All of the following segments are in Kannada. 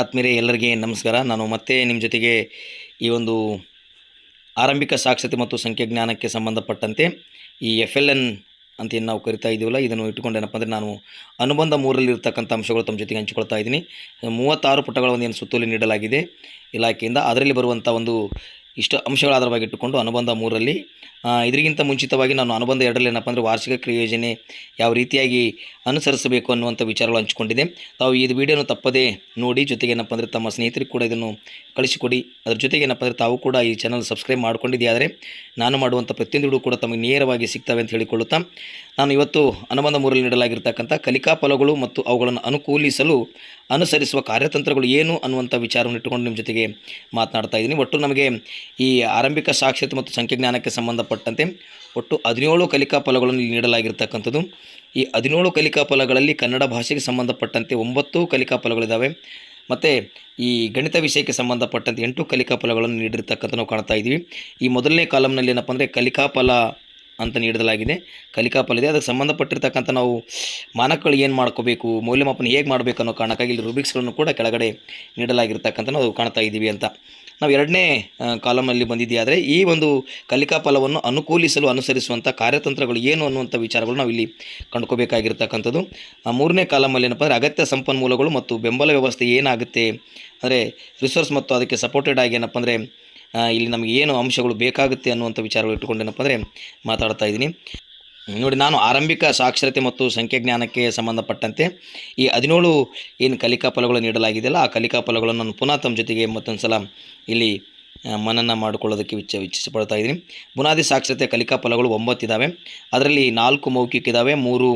ಆತ್ಮೀಯರೇ, ಎಲ್ಲರಿಗೆ ನಮಸ್ಕಾರ. ನಾನು ಮತ್ತೆ ನಿಮ್ಮ ಜೊತೆಗೆ ಈ ಒಂದು ಆರಂಭಿಕ ಸಾಕ್ಷತೆ ಮತ್ತು ಸಂಖ್ಯಾಜ್ಞಾನಕ್ಕೆ ಸಂಬಂಧಪಟ್ಟಂತೆ ಈ ಎಫ್ ಎಲ್ ಎನ್ ಅಂತ ಏನು ನಾವು ಕರಿತಾ ಇದ್ದೀವಲ್ಲ ಇದನ್ನು ಇಟ್ಟುಕೊಂಡು ಏನಪ್ಪ ಅಂದರೆ ನಾನು ಅನುಬಂಧ ಮೂರಲ್ಲಿ ಇರ್ತಕ್ಕಂಥ ಅಂಶಗಳು ತಮ್ಮ ಜೊತೆಗೆ ಹಂಚಿಕೊಳ್ತಾ ಇದ್ದೀನಿ. ಮೂವತ್ತಾರು ಪುಟಗಳ ಏನು ಸುತ್ತೋಲೆ ನೀಡಲಾಗಿದೆ. ಇಲಾಖೆಯಿಂದ ಅದರಲ್ಲಿ ಬರುವಂಥ ಒಂದು ಇಷ್ಟು ಅಂಶಗಳ ಆಧಾರವಾಗಿ ಇಟ್ಟುಕೊಂಡು ಅನುಬಂಧ ಮೂರರಲ್ಲಿ ಇದರಿಗಿಂತ ಮುಂಚಿತವಾಗಿ ನಾನು ಅನುಬಂಧ ಎರಡರಲ್ಲಿ ಏನಪ್ಪ ಅಂದರೆ ವಾರ್ಷಿಕ ಕ್ರಿಯೋಜನೆ ಯಾವ ರೀತಿಯಾಗಿ ಅನುಸರಿಸಬೇಕು ಅನ್ನುವಂಥ ವಿಚಾರಗಳು ಹಂಚಿಕೊಂಡಿದೆ ತಾವು ಇದು ವಿಡಿಯೋನ ತಪ್ಪದೇ ನೋಡಿ, ಜೊತೆಗೆ ಏನಪ್ಪ ಅಂದರೆ ತಮ್ಮ ಸ್ನೇಹಿತರಿಗೆ ಕೂಡ ಇದನ್ನು ಕಳಿಸಿಕೊಡಿ. ಅದರ ಜೊತೆಗೆ ಏನಪ್ಪ ಅಂದರೆ ತಾವು ಕೂಡ ಈ ಚಾನಲ್ ಸಬ್ಸ್ಕ್ರೈಬ್ ಮಾಡಿಕೊಂಡಿದೆಯಾದರೆ ನಾನು ಮಾಡುವಂಥ ಪ್ರತಿಯೊಂದು ಕೂಡ ತಮಗೆ ನೇರವಾಗಿ ಸಿಗ್ತವೆ ಅಂತ ಹೇಳಿಕೊಳ್ಳುತ್ತಾ, ನಾನು ಇವತ್ತು ಅನುಬಂಧ ಮೂರಲ್ಲಿ ನೀಡಲಾಗಿರ್ತಕ್ಕಂಥ ಕಲಿಕಾ ಫಲಗಳು ಮತ್ತು ಅವುಗಳನ್ನು ಅನುಕೂಲಿಸಲು ಅನುಸರಿಸುವ ಕಾರ್ಯತಂತ್ರಗಳು ಏನು ಅನ್ನುವಂಥ ವಿಚಾರವನ್ನು ಇಟ್ಟುಕೊಂಡು ನಿಮ್ಮ ಜೊತೆಗೆ ಮಾತನಾಡ್ತಾ ಇದ್ದೀನಿ. ಒಟ್ಟು ನಮಗೆ ಈ ಆರಂಭಿಕ ಸಾಕ್ಷರತೆ ಮತ್ತು ಸಂಖ್ಯಾಜ್ಞಾನಕ್ಕೆ ಸಂಬಂಧಪಟ್ಟಂತೆ ಒಟ್ಟು ಹದಿನೇಳು ಕಲಿಕಾ ಫಲಗಳನ್ನು ನೀಡಲಾಗಿರ್ತಕ್ಕಂಥದ್ದು. ಈ ಹದಿನೇಳು ಕಲಿಕಾ ಫಲಗಳಲ್ಲಿ ಕನ್ನಡ ಭಾಷೆಗೆ ಸಂಬಂಧಪಟ್ಟಂತೆ ಒಂಬತ್ತು ಕಲಿಕಾ ಫಲಗಳಿದ್ದಾವೆ ಮತ್ತು ಈ ಗಣಿತ ವಿಷಯಕ್ಕೆ ಸಂಬಂಧಪಟ್ಟಂತೆ ಎಂಟು ಕಲಿಕಾ ಫಲಗಳನ್ನು ನೀಡಿರ್ತಕ್ಕಂಥ ನಾವು ಕಾಣ್ತಾ ಇದ್ದೀವಿ. ಈ ಮೊದಲನೇ ಕಾಲಮ್ನಲ್ಲಿ ಏನಪ್ಪ ಅಂದರೆ ಕಲಿಕಾ ಫಲ ಅಂತ ನೀಡಲಾಗಿದೆ. ಕಲಿಕಾ ಫಲ ಇದೆ. ಅದಕ್ಕೆ ಸಂಬಂಧಪಟ್ಟಿರ್ತಕ್ಕಂಥ ನಾವು ಮಾನಕಗಳು ಏನು ಮಾಡ್ಕೋಬೇಕು, ಮೌಲ್ಯಮಾಪನ ಹೇಗೆ ಮಾಡಬೇಕು ಅನ್ನೋ ಕಾರಣಕ್ಕಾಗಿ ಇಲ್ಲಿ ರೂಬಿಕ್ಸ್ಗಳನ್ನು ಕೂಡ ಕೆಳಗಡೆ ನೀಡಲಾಗಿರ್ತಕ್ಕಂಥ ನಾವು ಕಾಣ್ತಾ ಇದ್ದೀವಿ ಅಂತ. ನಾವು ಎರಡನೇ ಕಾಲಮಲ್ಲಿ ಬಂದಿದೆಯಾದರೆ ಈ ಒಂದು ಕಲಿಕಾ ಫಲವನ್ನು ಅನುಕೂಲಿಸಲು ಅನುಸರಿಸುವಂಥ ಕಾರ್ಯತಂತ್ರಗಳು ಏನು ಅನ್ನುವಂಥ ವಿಚಾರಗಳು ನಾವು ಇಲ್ಲಿ ಕಂಡುಕೋಬೇಕಾಗಿರ್ತಕ್ಕಂಥದ್ದು. ಮೂರನೇ ಕಾಲಮಲ್ಲಿ ಏನಪ್ಪ ಅಂದರೆ ಅಗತ್ಯ ಸಂಪನ್ಮೂಲಗಳು ಮತ್ತು ಬೆಂಬಲ ವ್ಯವಸ್ಥೆ ಏನಾಗುತ್ತೆ ಅಂದರೆ ರಿಸೋರ್ಸ್ ಮತ್ತು ಅದಕ್ಕೆ ಸಪೋರ್ಟೆಡ್ ಆಗಿ ಏನಪ್ಪ ಅಂದರೆ ಇಲ್ಲಿ ನಮಗೆ ಏನು ಅಂಶಗಳು ಬೇಕಾಗುತ್ತೆ ಅನ್ನುವಂಥ ವಿಚಾರಗಳು ಇಟ್ಟುಕೊಂಡೇನಪ್ಪ ಅಂದರೆ ಮಾತಾಡ್ತಾ ಇದ್ದೀನಿ. ನೋಡಿ, ನಾನು ಆರಂಭಿಕ ಸಾಕ್ಷರತೆ ಮತ್ತು ಸಂಖ್ಯಾಜ್ಞಾನಕ್ಕೆ ಸಂಬಂಧಪಟ್ಟಂತೆ ಈ ಹದಿನೇಳು ಏನು ಕಲಿಕಾ ಫಲಗಳು ನೀಡಲಾಗಿದೆಯಲ್ಲ, ಆ ಕಲಿಕಾ ಫಲಗಳನ್ನು ನಾನು ಪುನಃ ತಮ್ಮ ಜೊತೆಗೆ ಮತ್ತೊಂದು ಸಲ ಇಲ್ಲಿ ಮನನ ಮಾಡಿಕೊಳ್ಳೋದಕ್ಕೆ ವಿಚ್ಚ ಇಚ್ಛಿಸಪಡ್ತಾ ಇದ್ದೀನಿ. ಬುನಾದಿ ಸಾಕ್ಷರತೆ ಕಲಿಕಾ ಫಲಗಳು ಒಂಬತ್ತಿದ್ದಾವೆ ಅದರಲ್ಲಿ ನಾಲ್ಕು ಮೌಖಿಕ ಇದ್ದಾವೆ ಮೂರು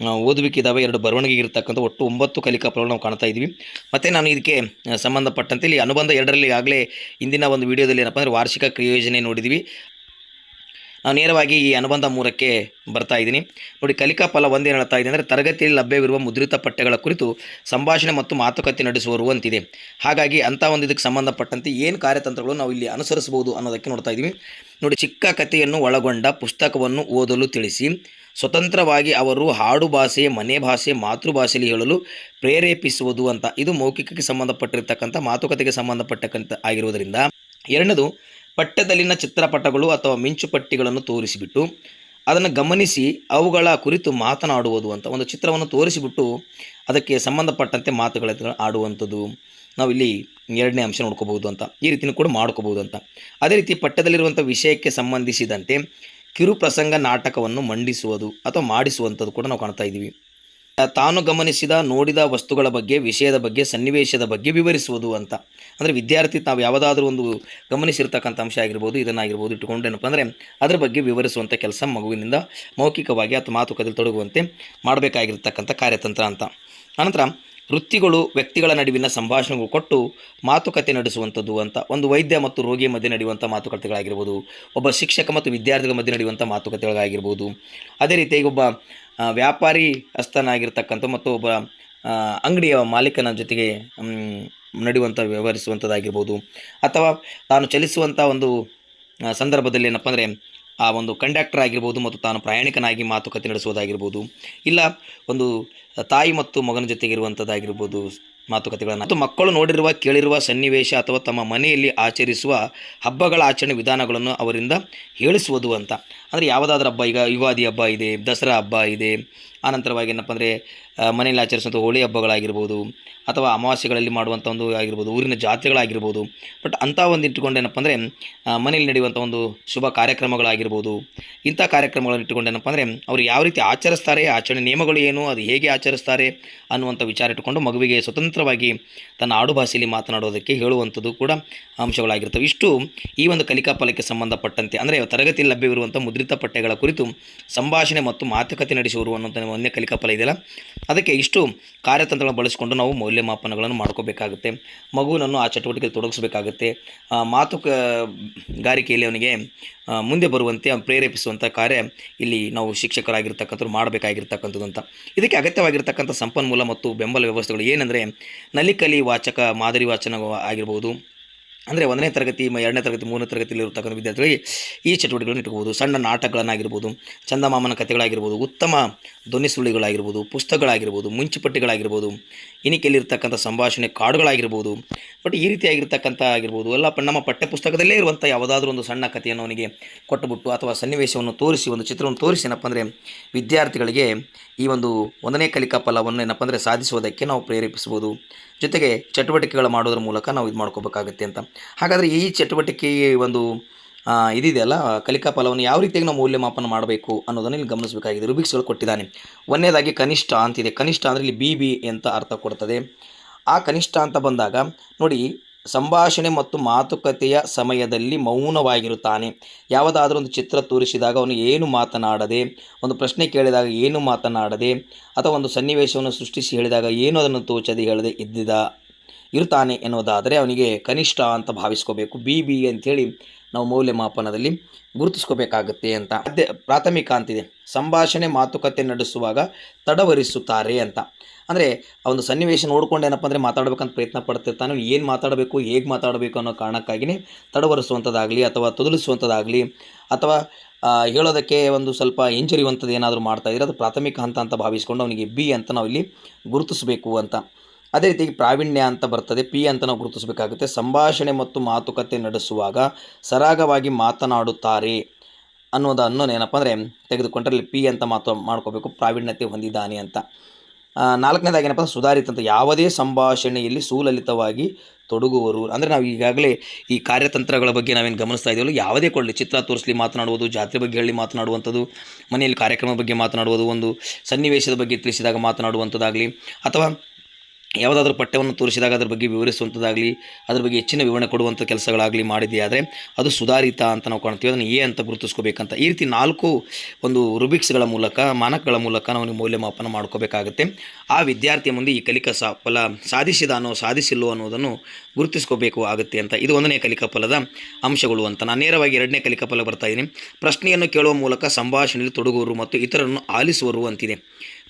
ಓದುವಿಕೆ ಓದುವಿಕಿದ್ದಾವೆ ಎರಡು ಬರವಣಿಗೆ ಇರತಕ್ಕಂಥ ಒಟ್ಟು ಒಂಬತ್ತು ಕಲಿಕಾ ಫಲಗಳು ನಾವು ಕಾಣ್ತಾ ಇದ್ದೀವಿ. ಮತ್ತು ನಾನು ಇದಕ್ಕೆ ಸಂಬಂಧಪಟ್ಟಂತೆ ಇಲ್ಲಿ ಅನುಬಂಧ ಎರಡರಲ್ಲಿ ಆಗಲೇ ಇಂದಿನ ಒಂದು ವಿಡಿಯೋದಲ್ಲಿ ಏನಪ್ಪ ಅಂದರೆ ವಾರ್ಷಿಕ ಕ್ರಿಯೋಜನೆ ನೋಡಿದ್ವಿ ನಾವು ನೇರವಾಗಿ ಈ ಅನುಬಂಧ ಮೂರಕ್ಕೆ ಬರ್ತಾ ಇದ್ದೀನಿ. ನೋಡಿ, ಕಲಿಕಾ ಫಲ ಒಂದೇನು ಹೇಳ್ತಾ ಇದೆ ಅಂದರೆ ತರಗತಿಯಲ್ಲಿ ಲಭ್ಯವಿರುವ ಮುದ್ರಿತ ಪಠ್ಯಗಳ ಕುರಿತು ಸಂಭಾಷಣೆ ಮತ್ತು ಮಾತುಕತೆ ನಡೆಸುವರು ಅಂತಿದೆ. ಹಾಗಾಗಿ ಅಂಥ ಒಂದು ಇದಕ್ಕೆ ಸಂಬಂಧಪಟ್ಟಂತೆ ಏನು ಕಾರ್ಯತಂತ್ರಗಳು ನಾವು ಇಲ್ಲಿ ಅನುಸರಿಸಬಹುದು ಅನ್ನೋದಕ್ಕೆ ನೋಡ್ತಾ ಇದ್ದೀವಿ. ನೋಡಿ, ಚಿಕ್ಕ ಕಥೆಯನ್ನು ಒಳಗೊಂಡ ಪುಸ್ತಕವನ್ನು ಓದಲು ತಿಳಿಸಿ, ಸ್ವತಂತ್ರವಾಗಿ ಅವರು ಹಾಡು ಭಾಷೆ, ಮನೆ ಭಾಷೆ, ಮಾತೃಭಾಷೆಯಲ್ಲಿ ಹೇಳಲು ಪ್ರೇರೇಪಿಸುವುದು ಅಂತ. ಇದು ಮೌಖಿಕಕ್ಕೆ ಸಂಬಂಧಪಟ್ಟಿರ್ತಕ್ಕಂಥ, ಮಾತುಕತೆಗೆ ಸಂಬಂಧಪಟ್ಟಕ್ಕಂಥ ಆಗಿರುವುದರಿಂದ. ಎರಡನೇದು ಪಠ್ಯದಲ್ಲಿನ ಚಿತ್ರಪಟಗಳು ಅಥವಾ ಮಿಂಚುಪಟ್ಟಿಗಳನ್ನು ತೋರಿಸಿಬಿಟ್ಟು ಅದನ್ನು ಗಮನಿಸಿ ಅವುಗಳ ಕುರಿತು ಮಾತನಾಡುವುದು ಅಂತ ಒಂದು ಚಿತ್ರವನ್ನು ತೋರಿಸಿಬಿಟ್ಟು ಅದಕ್ಕೆ ಸಂಬಂಧಪಟ್ಟಂತೆ ಮಾತುಗಳ ಆಡುವಂಥದ್ದು. ನಾವಿಲ್ಲಿ ಎರಡನೇ ಅಂಶ ನೋಡ್ಕೋಬಹುದು ಅಂತ, ಈ ರೀತಿಯೂ ಕೂಡ ಮಾಡ್ಕೋಬಹುದು ಅಂತ. ಅದೇ ರೀತಿ ಪಠ್ಯದಲ್ಲಿರುವಂಥ ವಿಷಯಕ್ಕೆ ಸಂಬಂಧಿಸಿದಂತೆ ಕಿರು ಪ್ರಸಂಗ ನಾಟಕವನ್ನು ಮಂಡಿಸುವುದು ಅಥವಾ ಮಾಡಿಸುವಂಥದ್ದು ಕೂಡ ನಾವು ಕಾಣ್ತಾ ಇದ್ದೀವಿ. ತಾನು ಗಮನಿಸಿದ, ನೋಡಿದ ವಸ್ತುಗಳ ಬಗ್ಗೆ, ವಿಷಯದ ಬಗ್ಗೆ, ಸನ್ನಿವೇಶದ ಬಗ್ಗೆ ವಿವರಿಸುವುದು ಅಂತ. ಅಂದರೆ ವಿದ್ಯಾರ್ಥಿ ತಾವು ಯಾವುದಾದ್ರೂ ಒಂದು ಗಮನಿಸಿರ್ತಕ್ಕಂಥ ಅಂಶ ಆಗಿರ್ಬೋದು, ಇದನ್ನಾಗಿರ್ಬೋದು ಇಟ್ಟುಕೊಂಡು ಏನಪ್ಪ ಅಂದರೆ ಅದರ ಬಗ್ಗೆ ವಿವರಿಸುವಂಥ ಕೆಲಸ ಮಗುವಿನಿಂದ ಮೌಖಿಕವಾಗಿ ಅಥವಾ ಮಾತುಕತೆಯಲ್ಲಿ ತೊಡಗುವಂತೆ ಮಾಡಬೇಕಾಗಿರ್ತಕ್ಕಂಥ ಕಾರ್ಯತಂತ್ರ ಅಂತ. ಅನಂತರ ವೃತ್ತಿಗಳು ವ್ಯಕ್ತಿಗಳ ನಡುವಿನ ಸಂಭಾಷಣೆಗಳು ಕೊಟ್ಟು ಮಾತುಕತೆ ನಡೆಸುವಂಥದ್ದು ಅಂತ. ಒಂದು ವೈದ್ಯ ಮತ್ತು ರೋಗಿಯ ಮಧ್ಯೆ ನಡೆಯುವಂಥ ಮಾತುಕತೆಗಳಾಗಿರ್ಬೋದು, ಒಬ್ಬ ಶಿಕ್ಷಕ ಮತ್ತು ವಿದ್ಯಾರ್ಥಿಗಳ ಮಧ್ಯೆ ನಡೆಯುವಂಥ ಮಾತುಕತೆಗಳಾಗಿರ್ಬೋದು. ಅದೇ ರೀತಿಯಾಗಿ ಒಬ್ಬ ವ್ಯಾಪಾರಿ ಹಸ್ತನಾಗಿರ್ತಕ್ಕಂಥ ಮತ್ತು ಒಬ್ಬ ಅಂಗಡಿಯ ಮಾಲೀಕನ ಜೊತೆಗೆ ನಡೆಯುವಂಥ ವ್ಯವಹರಿಸುವಂಥದ್ದಾಗಿರ್ಬೋದು ಅಥವಾ ತಾನು ಚಲಿಸುವಂಥ ಒಂದು ಸಂದರ್ಭದಲ್ಲಿ ಏನಪ್ಪ ಅಂದರೆ ಆ ಒಂದು ಕಂಡಕ್ಟರ್ ಆಗಿರ್ಬೋದು ಮತ್ತು ತಾನು ಪ್ರಯಾಣಿಕನಾಗಿ ಮಾತುಕತೆ ನಡೆಸುವುದಾಗಿರ್ಬೋದು, ಇಲ್ಲ ಒಂದು ತಾಯಿ ಮತ್ತು ಮಗನ ಜೊತೆಗಿರುವಂಥದ್ದಾಗಿರ್ಬೋದು ಮಾತುಕತೆಗಳನ್ನು. ಮತ್ತು ಮಕ್ಕಳು ನೋಡಿರುವ, ಕೇಳಿರುವ, ಸನ್ನಿವೇಶ ಅಥವಾ ತಮ್ಮ ಮನೆಯಲ್ಲಿ ಆಚರಿಸುವ ಹಬ್ಬಗಳ ಆಚರಣೆ ವಿಧಾನಗಳನ್ನು ಅವರಿಂದ ಹೇಳಿಸುವುದು ಅಂತ. ಅಂದರೆ ಯಾವುದಾದ್ರೂ ಹಬ್ಬ, ಈಗ ಯುಗಾದಿ ಹಬ್ಬ ಇದೆ, ದಸರಾ ಹಬ್ಬ ಇದೆ ಆನಂತರವಾಗಿ ಏನಪ್ಪ ಅಂದರೆ ಮನೆಯಲ್ಲಿ ಆಚರಿಸುವಂಥ ಹೋಳಿ ಹಬ್ಬಗಳಾಗಿರ್ಬೋದು ಅಥವಾ ಅಮಾವಾಸ್ಯೆಗಳಲ್ಲಿ ಮಾಡುವಂಥ ಒಂದು ಆಗಿರ್ಬೋದು, ಊರಿನ ಜಾತ್ರೆಗಳಾಗಿರ್ಬೋದು. ಬಟ್ ಅಂಥ ಒಂದು ಇಟ್ಟುಕೊಂಡು ಏನಪ್ಪ ಅಂದರೆ ಮನೆಯಲ್ಲಿ ನಡೆಯುವಂಥ ಒಂದು ಶುಭ ಕಾರ್ಯಕ್ರಮಗಳಾಗಿರ್ಬೋದು. ಇಂಥ ಕಾರ್ಯಕ್ರಮಗಳನ್ನು ಇಟ್ಟುಕೊಂಡು ಏನಪ್ಪ ಅಂದರೆ, ಅವರು ಯಾವ ರೀತಿ ಆಚರಿಸ್ತಾರೆ, ಆಚರಣೆ ನಿಯಮಗಳು ಏನು, ಅದು ಹೇಗೆ ಆಚರಿಸ್ತಾರೆ ಅನ್ನುವಂಥ ವಿಚಾರ ಇಟ್ಟುಕೊಂಡು ಮಗುವಿಗೆ ಸ್ವತಂತ್ರವಾಗಿ ತನ್ನ ಆಡುಭಾಷೆಯಲ್ಲಿ ಮಾತನಾಡೋದಕ್ಕೆ ಹೇಳುವಂಥದ್ದು ಕೂಡ ಅಂಶಗಳಾಗಿರ್ತವೆ. ಇಷ್ಟು ಈ ಒಂದು ಕಲಿಕಾ ಫಲಕ್ಕೆ ಸಂಬಂಧಪಟ್ಟಂತೆ, ಅಂದರೆ ತರಗತಿಯಲ್ಲಿ ಲಭ್ಯವಿರುವಂಥ ಮುದ್ರಿತ ಪಠ್ಯಗಳ ಕುರಿತು ಸಂಭಾಷಣೆ ಮತ್ತು ಮಾತುಕತೆ ನಡೆಸುವರು ಅನ್ನುವಂಥ ಒಂದೇ ಕಲಿಕಾ ಫಲ ಇದೆಯಲ್ಲ? ಅದಕ್ಕೆ ಇಷ್ಟು ಕಾರ್ಯತಂತ್ರಗಳನ್ನು ಬಳಸಿಕೊಂಡು ನಾವು ಮೌಲ್ಯಮಾಪನಗಳನ್ನು ಮಾಡ್ಕೋಬೇಕಾಗುತ್ತೆ. ಮಗುವನ್ನು ಆ ಚಟುವಟಿಕೆಯಲ್ಲಿ ತೊಡಗಿಸಬೇಕಾಗುತ್ತೆ. ಆ, ಮಾತುಕಗಾರಿಕೆಯಲ್ಲಿ ಅವನಿಗೆ ಮುಂದೆ ಬರುವಂತೆ ಪ್ರೇರೇಪಿಸುವಂಥ ಕಾರ್ಯ ಇಲ್ಲಿ ನಾವು ಶಿಕ್ಷಕರಾಗಿರ್ತಕ್ಕಂಥವ್ರು ಮಾಡಬೇಕಾಗಿರ್ತಕ್ಕಂಥದ್ದು ಅಂತ. ಇದಕ್ಕೆ ಅಗತ್ಯವಾಗಿರ್ತಕ್ಕಂಥ ಸಂಪನ್ಮೂಲ ಮತ್ತು ಬೆಂಬಲ ವ್ಯವಸ್ಥೆಗಳು ಏನಂದರೆ ನಲಿಕಲಿ ವಾಚಕ ಮಾದರಿ ವಾಚನ ಆಗಿರ್ಬೋದು ಅಂದರೆ ಒಂದನೇ ತರಗತಿ ಎರಡನೇ ತರಗತಿ, ಮೂರನೇ ತರಗತಿಯಲ್ಲಿ ಇರತಕ್ಕಂಥ ವಿದ್ಯಾರ್ಥಿಗಳಿಗೆ ಈ ಚಟುವಟಿಕೆಗಳನ್ನು ಇಟ್ಕೋಬೋದು ಸಣ್ಣ ನಾಟಕಗಳನ್ನಾಗಿರ್ಬೋದು, ಚಂದಮಾಮನ ಕಥೆಗಳಾಗಿರ್ಬೋದು, ಉತ್ತಮ ಧ್ವನಿ ಸುಳ್ಳಿಗಳಾಗಿರ್ಬೋದು ಪುಸ್ತಕಗಳಾಗಿರ್ಬೋದು, ಮುಂಚುಪಟ್ಟಿಗಳಾಗಿರ್ಬೋದು, ಇನಿಕೆಯಲ್ಲಿರ್ತಕ್ಕಂಥ ಸಂಭಾಷಣೆ ಕಾಡುಗಳಾಗಿರ್ಬೋದು, ಬಟ್ ಈ ರೀತಿಯಾಗಿರ್ತಕ್ಕಂಥ ಆಗಿರ್ಬೋದು, ಎಲ್ಲ ನಮ್ಮ ಪಠ್ಯಪುಸ್ತಕದಲ್ಲೇ ಇರುವಂಥ ಯಾವುದಾದ್ರೂ ಒಂದು ಸಣ್ಣ ಕಥೆಯನ್ನು ಅವನಿಗೆ ಕೊಟ್ಟುಬಿಟ್ಟು ಅಥವಾ ಸನ್ನಿವೇಶವನ್ನು ತೋರಿಸಿ, ಒಂದು ಚಿತ್ರವನ್ನು ತೋರಿಸಿ ಏನಪ್ಪ ಅಂದರೆ ವಿದ್ಯಾರ್ಥಿಗಳಿಗೆ ಈ ಒಂದು ಒಂದನೇ ಕಲಿಕಾ ಫಲವನ್ನು ಏನಪ್ಪ ಅಂದರೆ ಸಾಧಿಸುವುದಕ್ಕೆ ನಾವು ಪ್ರೇರೇಪಿಸ್ಬೋದು ಜೊತೆಗೆ ಚಟುವಟಿಕೆಗಳು ಮಾಡೋದ್ರ ಮೂಲಕ ನಾವು ಇದು ಮಾಡ್ಕೋಬೇಕಾಗುತ್ತೆ ಅಂತ. ಹಾಗಾದರೆ ಈ ಚಟುವಟಿಕೆ ಒಂದು ಇದಿದೆಯಲ್ಲ ಕಲಿಕಾ ಫಲವನ್ನು ಯಾವ ರೀತಿಯಾಗಿ ನಾವು ಮೌಲ್ಯಮಾಪನ ಮಾಡಬೇಕು ಅನ್ನೋದನ್ನು ಇಲ್ಲಿ ಗಮನಿಸಬೇಕಾಗಿದೆ. ರುಬಿಕ್ಸ್ಗಳು ಕೊಟ್ಟಿದ್ದಾನೆ. ಒಂದನೇದಾಗಿ ಕನಿಷ್ಠ ಅಂತಿದೆ ಕನಿಷ್ಠ ಅಂದರೆ ಇಲ್ಲಿ ಬಿ ಬಿ ಅಂತ ಅರ್ಥ ಕೊಡ್ತದೆ. ಆ ಕನಿಷ್ಠ ಅಂತ ಬಂದಾಗ ನೋಡಿ ಸಂಭಾಷಣೆ ಮತ್ತು ಮಾತುಕತೆಯ ಸಮಯದಲ್ಲಿ ಮೌನವಾಗಿರುತ್ತಾನೆ. ಯಾವುದಾದ್ರೂ ಒಂದು ಚಿತ್ರ ತೋರಿಸಿದಾಗ ಅವನು ಏನು ಮಾತನಾಡದೆ, ಒಂದು ಪ್ರಶ್ನೆ ಕೇಳಿದಾಗ ಏನು ಮಾತನಾಡದೆ, ಅಥವಾ ಒಂದು ಸನ್ನಿವೇಶವನ್ನು ಸೃಷ್ಟಿಸಿ ಹೇಳಿದಾಗ ಏನು ಅದನ್ನು ತೋಚದೆ ಹೇಳದೆ ಇದ್ದಿದ, ಇರ್ತಾನೆ ಎನ್ನುವುದಾದರೆ ಅವನಿಗೆ ಕನಿಷ್ಠ ಅಂತ ಭಾವಿಸ್ಕೋಬೇಕು. ಬಿ ಬಿ ಅಂಥೇಳಿ ನಾವು ಮೌಲ್ಯಮಾಪನದಲ್ಲಿ ಗುರುತಿಸ್ಕೋಬೇಕಾಗತ್ತೆ ಅಂತ. ಅದೇ ಪ್ರಾಥಮಿಕ ಅಂತಿದೆ ಸಂಭಾಷಣೆ, ಮಾತುಕತೆ ನಡೆಸುವಾಗ ತಡವರಿಸುತ್ತಾರೆ ಅಂತ. ಅಂದರೆ ಆ ಒಂದು ಸನ್ನಿವೇಶ ನೋಡ್ಕೊಂಡು ಏನಪ್ಪ ಅಂದರೆ ಮಾತಾಡಬೇಕಂತ ಪ್ರಯತ್ನ ಪಡ್ತಿರ್ತಾನೆ. ಏನು ಮಾತಾಡಬೇಕು, ಹೇಗೆ ಮಾತಾಡಬೇಕು ಅನ್ನೋ ಕಾರಣಕ್ಕಾಗಿಯೇ ತಡವರಿಸುವಂಥದ್ದಾಗಲಿ ಅಥವಾ ತೊದಲಿಸುವಂಥದ್ದಾಗಲಿ ಅಥವಾ ಹೇಳೋದಕ್ಕೆ ಒಂದು ಸ್ವಲ್ಪ ಹಿಂಜರಿಯುವಂಥದ್ದು ಏನಾದರೂ ಮಾಡ್ತಾ ಇದ್ರೆ ಅದು ಪ್ರಾಥಮಿಕ ಹಂತ ಅಂತ ಭಾವಿಸ್ಕೊಂಡು ಅವನಿಗೆ ಬಿ ಅಂತ ನಾವು ಇಲ್ಲಿ ಗುರುತಿಸಬೇಕು ಅಂತ. ಅದೇ ರೀತಿಯಾಗಿ ಪ್ರಾವೀಣ್ಯ ಅಂತ ಬರ್ತದೆ, ಪಿ ಅಂತ ನಾವು ಗುರುತಿಸಬೇಕಾಗುತ್ತೆ. ಸಂಭಾಷಣೆ ಮತ್ತು ಮಾತುಕತೆ ನಡೆಸುವಾಗ ಸರಾಗವಾಗಿ ಮಾತನಾಡುತ್ತಾರೆ ಅನ್ನೋದನ್ನು ಏನಪ್ಪ ಅಂದರೆ ತೆಗೆದುಕೊಂಡ್ರೆ ಅಲ್ಲಿ ಪಿ ಅಂತ ಮಾತು ಮಾಡ್ಕೋಬೇಕು, ಪ್ರಾವೀಣ್ಯತೆ ಹೊಂದಿದ್ದಾನೆ ಅಂತ. ನಾಲ್ಕನೇದಾಗಿ ಏನಪ್ಪ ಸುಧಾರಿತ ಅಂತ, ಯಾವುದೇ ಸಂಭಾಷಣೆಯಲ್ಲಿ ಸುಲಲಿತವಾಗಿ ತೊಡಗುವರು ಅಂದರೆ ನಾವು ಈಗಾಗಲೇ ಈ ಕಾರ್ಯತಂತ್ರಗಳ ಬಗ್ಗೆ ನಾವೇನು ಗಮನಿಸ್ತಾ ಇದ್ದೀವಲ್ಲ ಯಾವುದೇ ಕೊಡಲಿ, ಚಿತ್ರ ತೋರಿಸಲಿ ಮಾತನಾಡುವುದು, ಜಾತ್ರೆ ಬಗ್ಗೆ ಹೇಳಿ ಮಾತನಾಡುವಂಥದ್ದು, ಮನೆಯಲ್ಲಿ ಕಾರ್ಯಕ್ರಮ ಬಗ್ಗೆ ಮಾತನಾಡುವುದು, ಒಂದು ಸನ್ನಿವೇಶದ ಬಗ್ಗೆ ತಿಳಿಸಿದಾಗ ಮಾತನಾಡುವಂಥದ್ದಾಗಲಿ, ಅಥವಾ ಯಾವುದಾದ್ರೂ ಪಠ್ಯವನ್ನು ತೋರಿಸಿದಾಗ ಅದ್ರ ಬಗ್ಗೆ ವಿವರಿಸುವಂಥದ್ದಾಗಲಿ, ಅದ್ರ ಬಗ್ಗೆ ಹೆಚ್ಚಿನ ವಿವರಣೆ ಕೊಡುವಂಥ ಕೆಲಸಗಳಾಗಲಿ ಮಾಡಿದೆಯಾದರೆ ಅದು ಸುಧಾರಿತ ಅಂತ ನಾವು ಕಾಣ್ತೀವಿ. ಅದನ್ನು ಎ ಅಂತ ಗುರುತಿಸ್ಕೋಬೇಕಂತ. ಈ ರೀತಿ ನಾಲ್ಕು ಒಂದು ರುಬಿಕ್ಸ್ಗಳ ಮೂಲಕ, ಮಾನಕಗಳ ಮೂಲಕ ನಾವು ಮೌಲ್ಯಮಾಪನ ಮಾಡ್ಕೋಬೇಕಾಗುತ್ತೆ. ಆ ವಿದ್ಯಾರ್ಥಿಯ ಮುಂದೆ ಈ ಕಲಿಕಾ ಸಾ, ಫಲ ಸಾಧಿಸಿದ ಅನ್ನೋ ಸಾಧಿಸಿಲ್ಲೋ ಅನ್ನೋದನ್ನು ಗುರುತಿಸ್ಕೋಬೇಕು ಆಗುತ್ತೆ ಅಂತ. ಇದು ಒಂದನೇ ಕಲಿಕಾ ಫಲದ ಅಂಶಗಳು ಅಂತ. ನಾನು ನೇರವಾಗಿ ಎರಡನೇ ಕಲಿಕಾ ಫಲ ಬರ್ತಾ ಇದ್ದೀನಿ ಪ್ರಶ್ನೆಯನ್ನು ಕೇಳುವ ಮೂಲಕ ಸಂಭಾಷಣೆಯಲ್ಲಿ ತೊಡಗುವರು ಮತ್ತು ಇತರರನ್ನು ಆಲಿಸುವರು ಅಂತಿದೆ.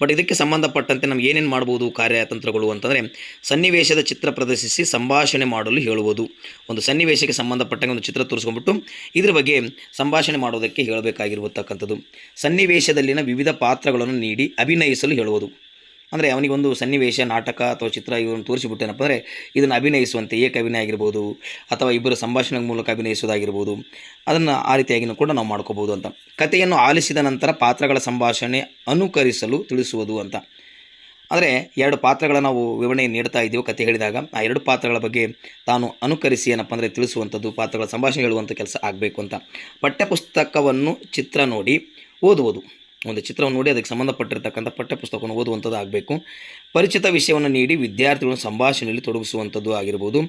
ಬಟ್ ಇದಕ್ಕೆ ಸಂಬಂಧಪಟ್ಟಂತೆ ನಮ್ಗೆ ಏನೇನು ಮಾಡ್ಬೋದು ಕಾರ್ಯತಂತ್ರಗಳು ಅಂತಂದರೆ ಸನ್ನಿವೇಶದ ಚಿತ್ರ ಪ್ರದರ್ಶಿಸಿ ಸಂಭಾಷಣೆ ಮಾಡಲು ಹೇಳುವುದು. ಒಂದು ಸನ್ನಿವೇಶಕ್ಕೆ ಸಂಬಂಧಪಟ್ಟಂಗೆ ಒಂದು ಚಿತ್ರ ತೋರಿಸ್ಕೊಂಡ್ಬಿಟ್ಟು ಇದ್ರ ಬಗ್ಗೆ ಸಂಭಾಷಣೆ ಮಾಡೋದಕ್ಕೆ ಹೇಳಬೇಕಾಗಿರುವತಕ್ಕಂಥದ್ದು ಸನ್ನಿವೇಶದಲ್ಲಿನ ವಿವಿಧ ಪಾತ್ರಗಳನ್ನು ನೀಡಿ ಅಭಿನಯಿಸಲು ಹೇಳುವುದು. ಅಂದರೆ ಅವನಿಗೆ ಒಂದು ಸನ್ನಿವೇಶ, ನಾಟಕ ಅಥವಾ ಚಿತ್ರ ಇವನು ತೋರಿಸಿಬಿಟ್ಟೇನಪ್ಪ ಅಂದರೆ ಇದನ್ನು ಅಭಿನಯಿಸುವಂತೆ ಏಕ ಅಭಿನಯ ಆಗಿರ್ಬೋದು ಅಥವಾ ಇಬ್ಬರು ಸಂಭಾಷಣೆ ಮೂಲಕ ಅಭಿನಯಿಸೋದಾಗಿರ್ಬೋದು ಅದನ್ನು ಆ ರೀತಿಯಾಗಿಯೂ ಕೂಡ ನಾವು ಮಾಡ್ಕೋಬೋದು ಅಂತ. ಕಥೆಯನ್ನು ಆಲಿಸಿದ ನಂತರ ಪಾತ್ರಗಳ ಸಂಭಾಷಣೆ ಅನುಕರಿಸಲು ತಿಳಿಸುವುದು ಅಂತ. ಆದರೆ ಎರಡು ಪಾತ್ರಗಳ ನಾವು ವಿವರಣೆ ನೀಡ್ತಾ ಇದ್ದೀವಿ ಕತೆ ಹೇಳಿದಾಗ, ಆ ಎರಡು ಪಾತ್ರಗಳ ಬಗ್ಗೆ ತಾನು ಅನುಕರಿಸಿ ಏನಪ್ಪ ಅಂದರೆ ತಿಳಿಸುವಂಥದ್ದು, ಪಾತ್ರಗಳ ಸಂಭಾಷಣೆ ಹೇಳುವಂಥ ಕೆಲಸ ಆಗಬೇಕು ಅಂತ. ಪಠ್ಯಪುಸ್ತಕವನ್ನು ಚಿತ್ರ ನೋಡಿ ಓದುವುದು. ಒಂದು ಚಿತ್ರವನ್ನು ನೋಡಿ ಅದಕ್ಕೆ ಸಂಬಂಧಪಟ್ಟಿರ್ತಕ್ಕಂಥ ಪಠ್ಯಪುಸ್ತಕವನ್ನು ಓದುವಂಥದ್ದು ಆಗಬೇಕು. ಪರಿಚಿತ ವಿಷಯವನ್ನು ನೀಡಿ ವಿದ್ಯಾರ್ಥಿಗಳನ್ನು ಸಂಭಾಷಣೆಯಲ್ಲಿ ತೊಡಗಿಸುವಂಥದ್ದು ಆಗಿರ್ಬೋದು.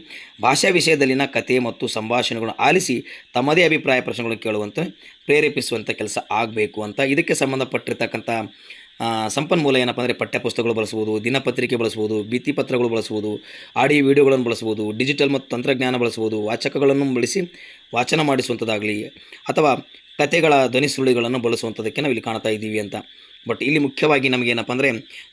ಭಾಷಾ ವಿಷಯದಲ್ಲಿನ ಕತೆ ಮತ್ತು ಸಂಭಾಷಣೆಗಳನ್ನು ಆಲಿಸಿ ತಮ್ಮದೇ ಅಭಿಪ್ರಾಯ ಪ್ರಶ್ನೆಗಳನ್ನು ಕೇಳುವಂತೆ ಪ್ರೇರೇಪಿಸುವಂಥ ಕೆಲಸ ಆಗಬೇಕು ಅಂತ ಇದಕ್ಕೆ ಸಂಬಂಧಪಟ್ಟಿರ್ತಕ್ಕಂಥ ಸಂಪನ್ಮೂಲ ಏನಪ್ಪ ಅಂದರೆ ಪಠ್ಯಪುಸ್ತಕಗಳು ಬಳಸ್ಬೋದು, ದಿನಪತ್ರಿಕೆ ಬಳಸ್ಬೋದು ಭಿತ್ತಿಪತ್ರಗಳು ಬಳಸ್ಬೋದು, ಆಡಿಯೋ ವಿಡಿಯೋಗಳನ್ನು ಬಳಸ್ಬೋದು, ಡಿಜಿಟಲ್ ಮತ್ತು ತಂತ್ರಜ್ಞಾನ ಬಳಸ್ಬೋದು, ವಾಚಕಗಳನ್ನು ಬಳಸಿ ವಾಚನ ಮಾಡಿಸುವಂಥದ್ದಾಗಲಿ ಅಥವಾ ಕತೆಗಳ ಧ್ವನಿ ಸುರುಳಿಗಳನ್ನು ಬಳಸುವಂಥದ್ದಕ್ಕೆ ನಾವು ಇಲ್ಲಿ ಕಾಣ್ತಾ ಇದ್ದೀವಿ ಅಂತ. ಬಟ್ ಇಲ್ಲಿ ಮುಖ್ಯವಾಗಿ ನಮಗೇನಪ್ಪ ಅಂದರೆ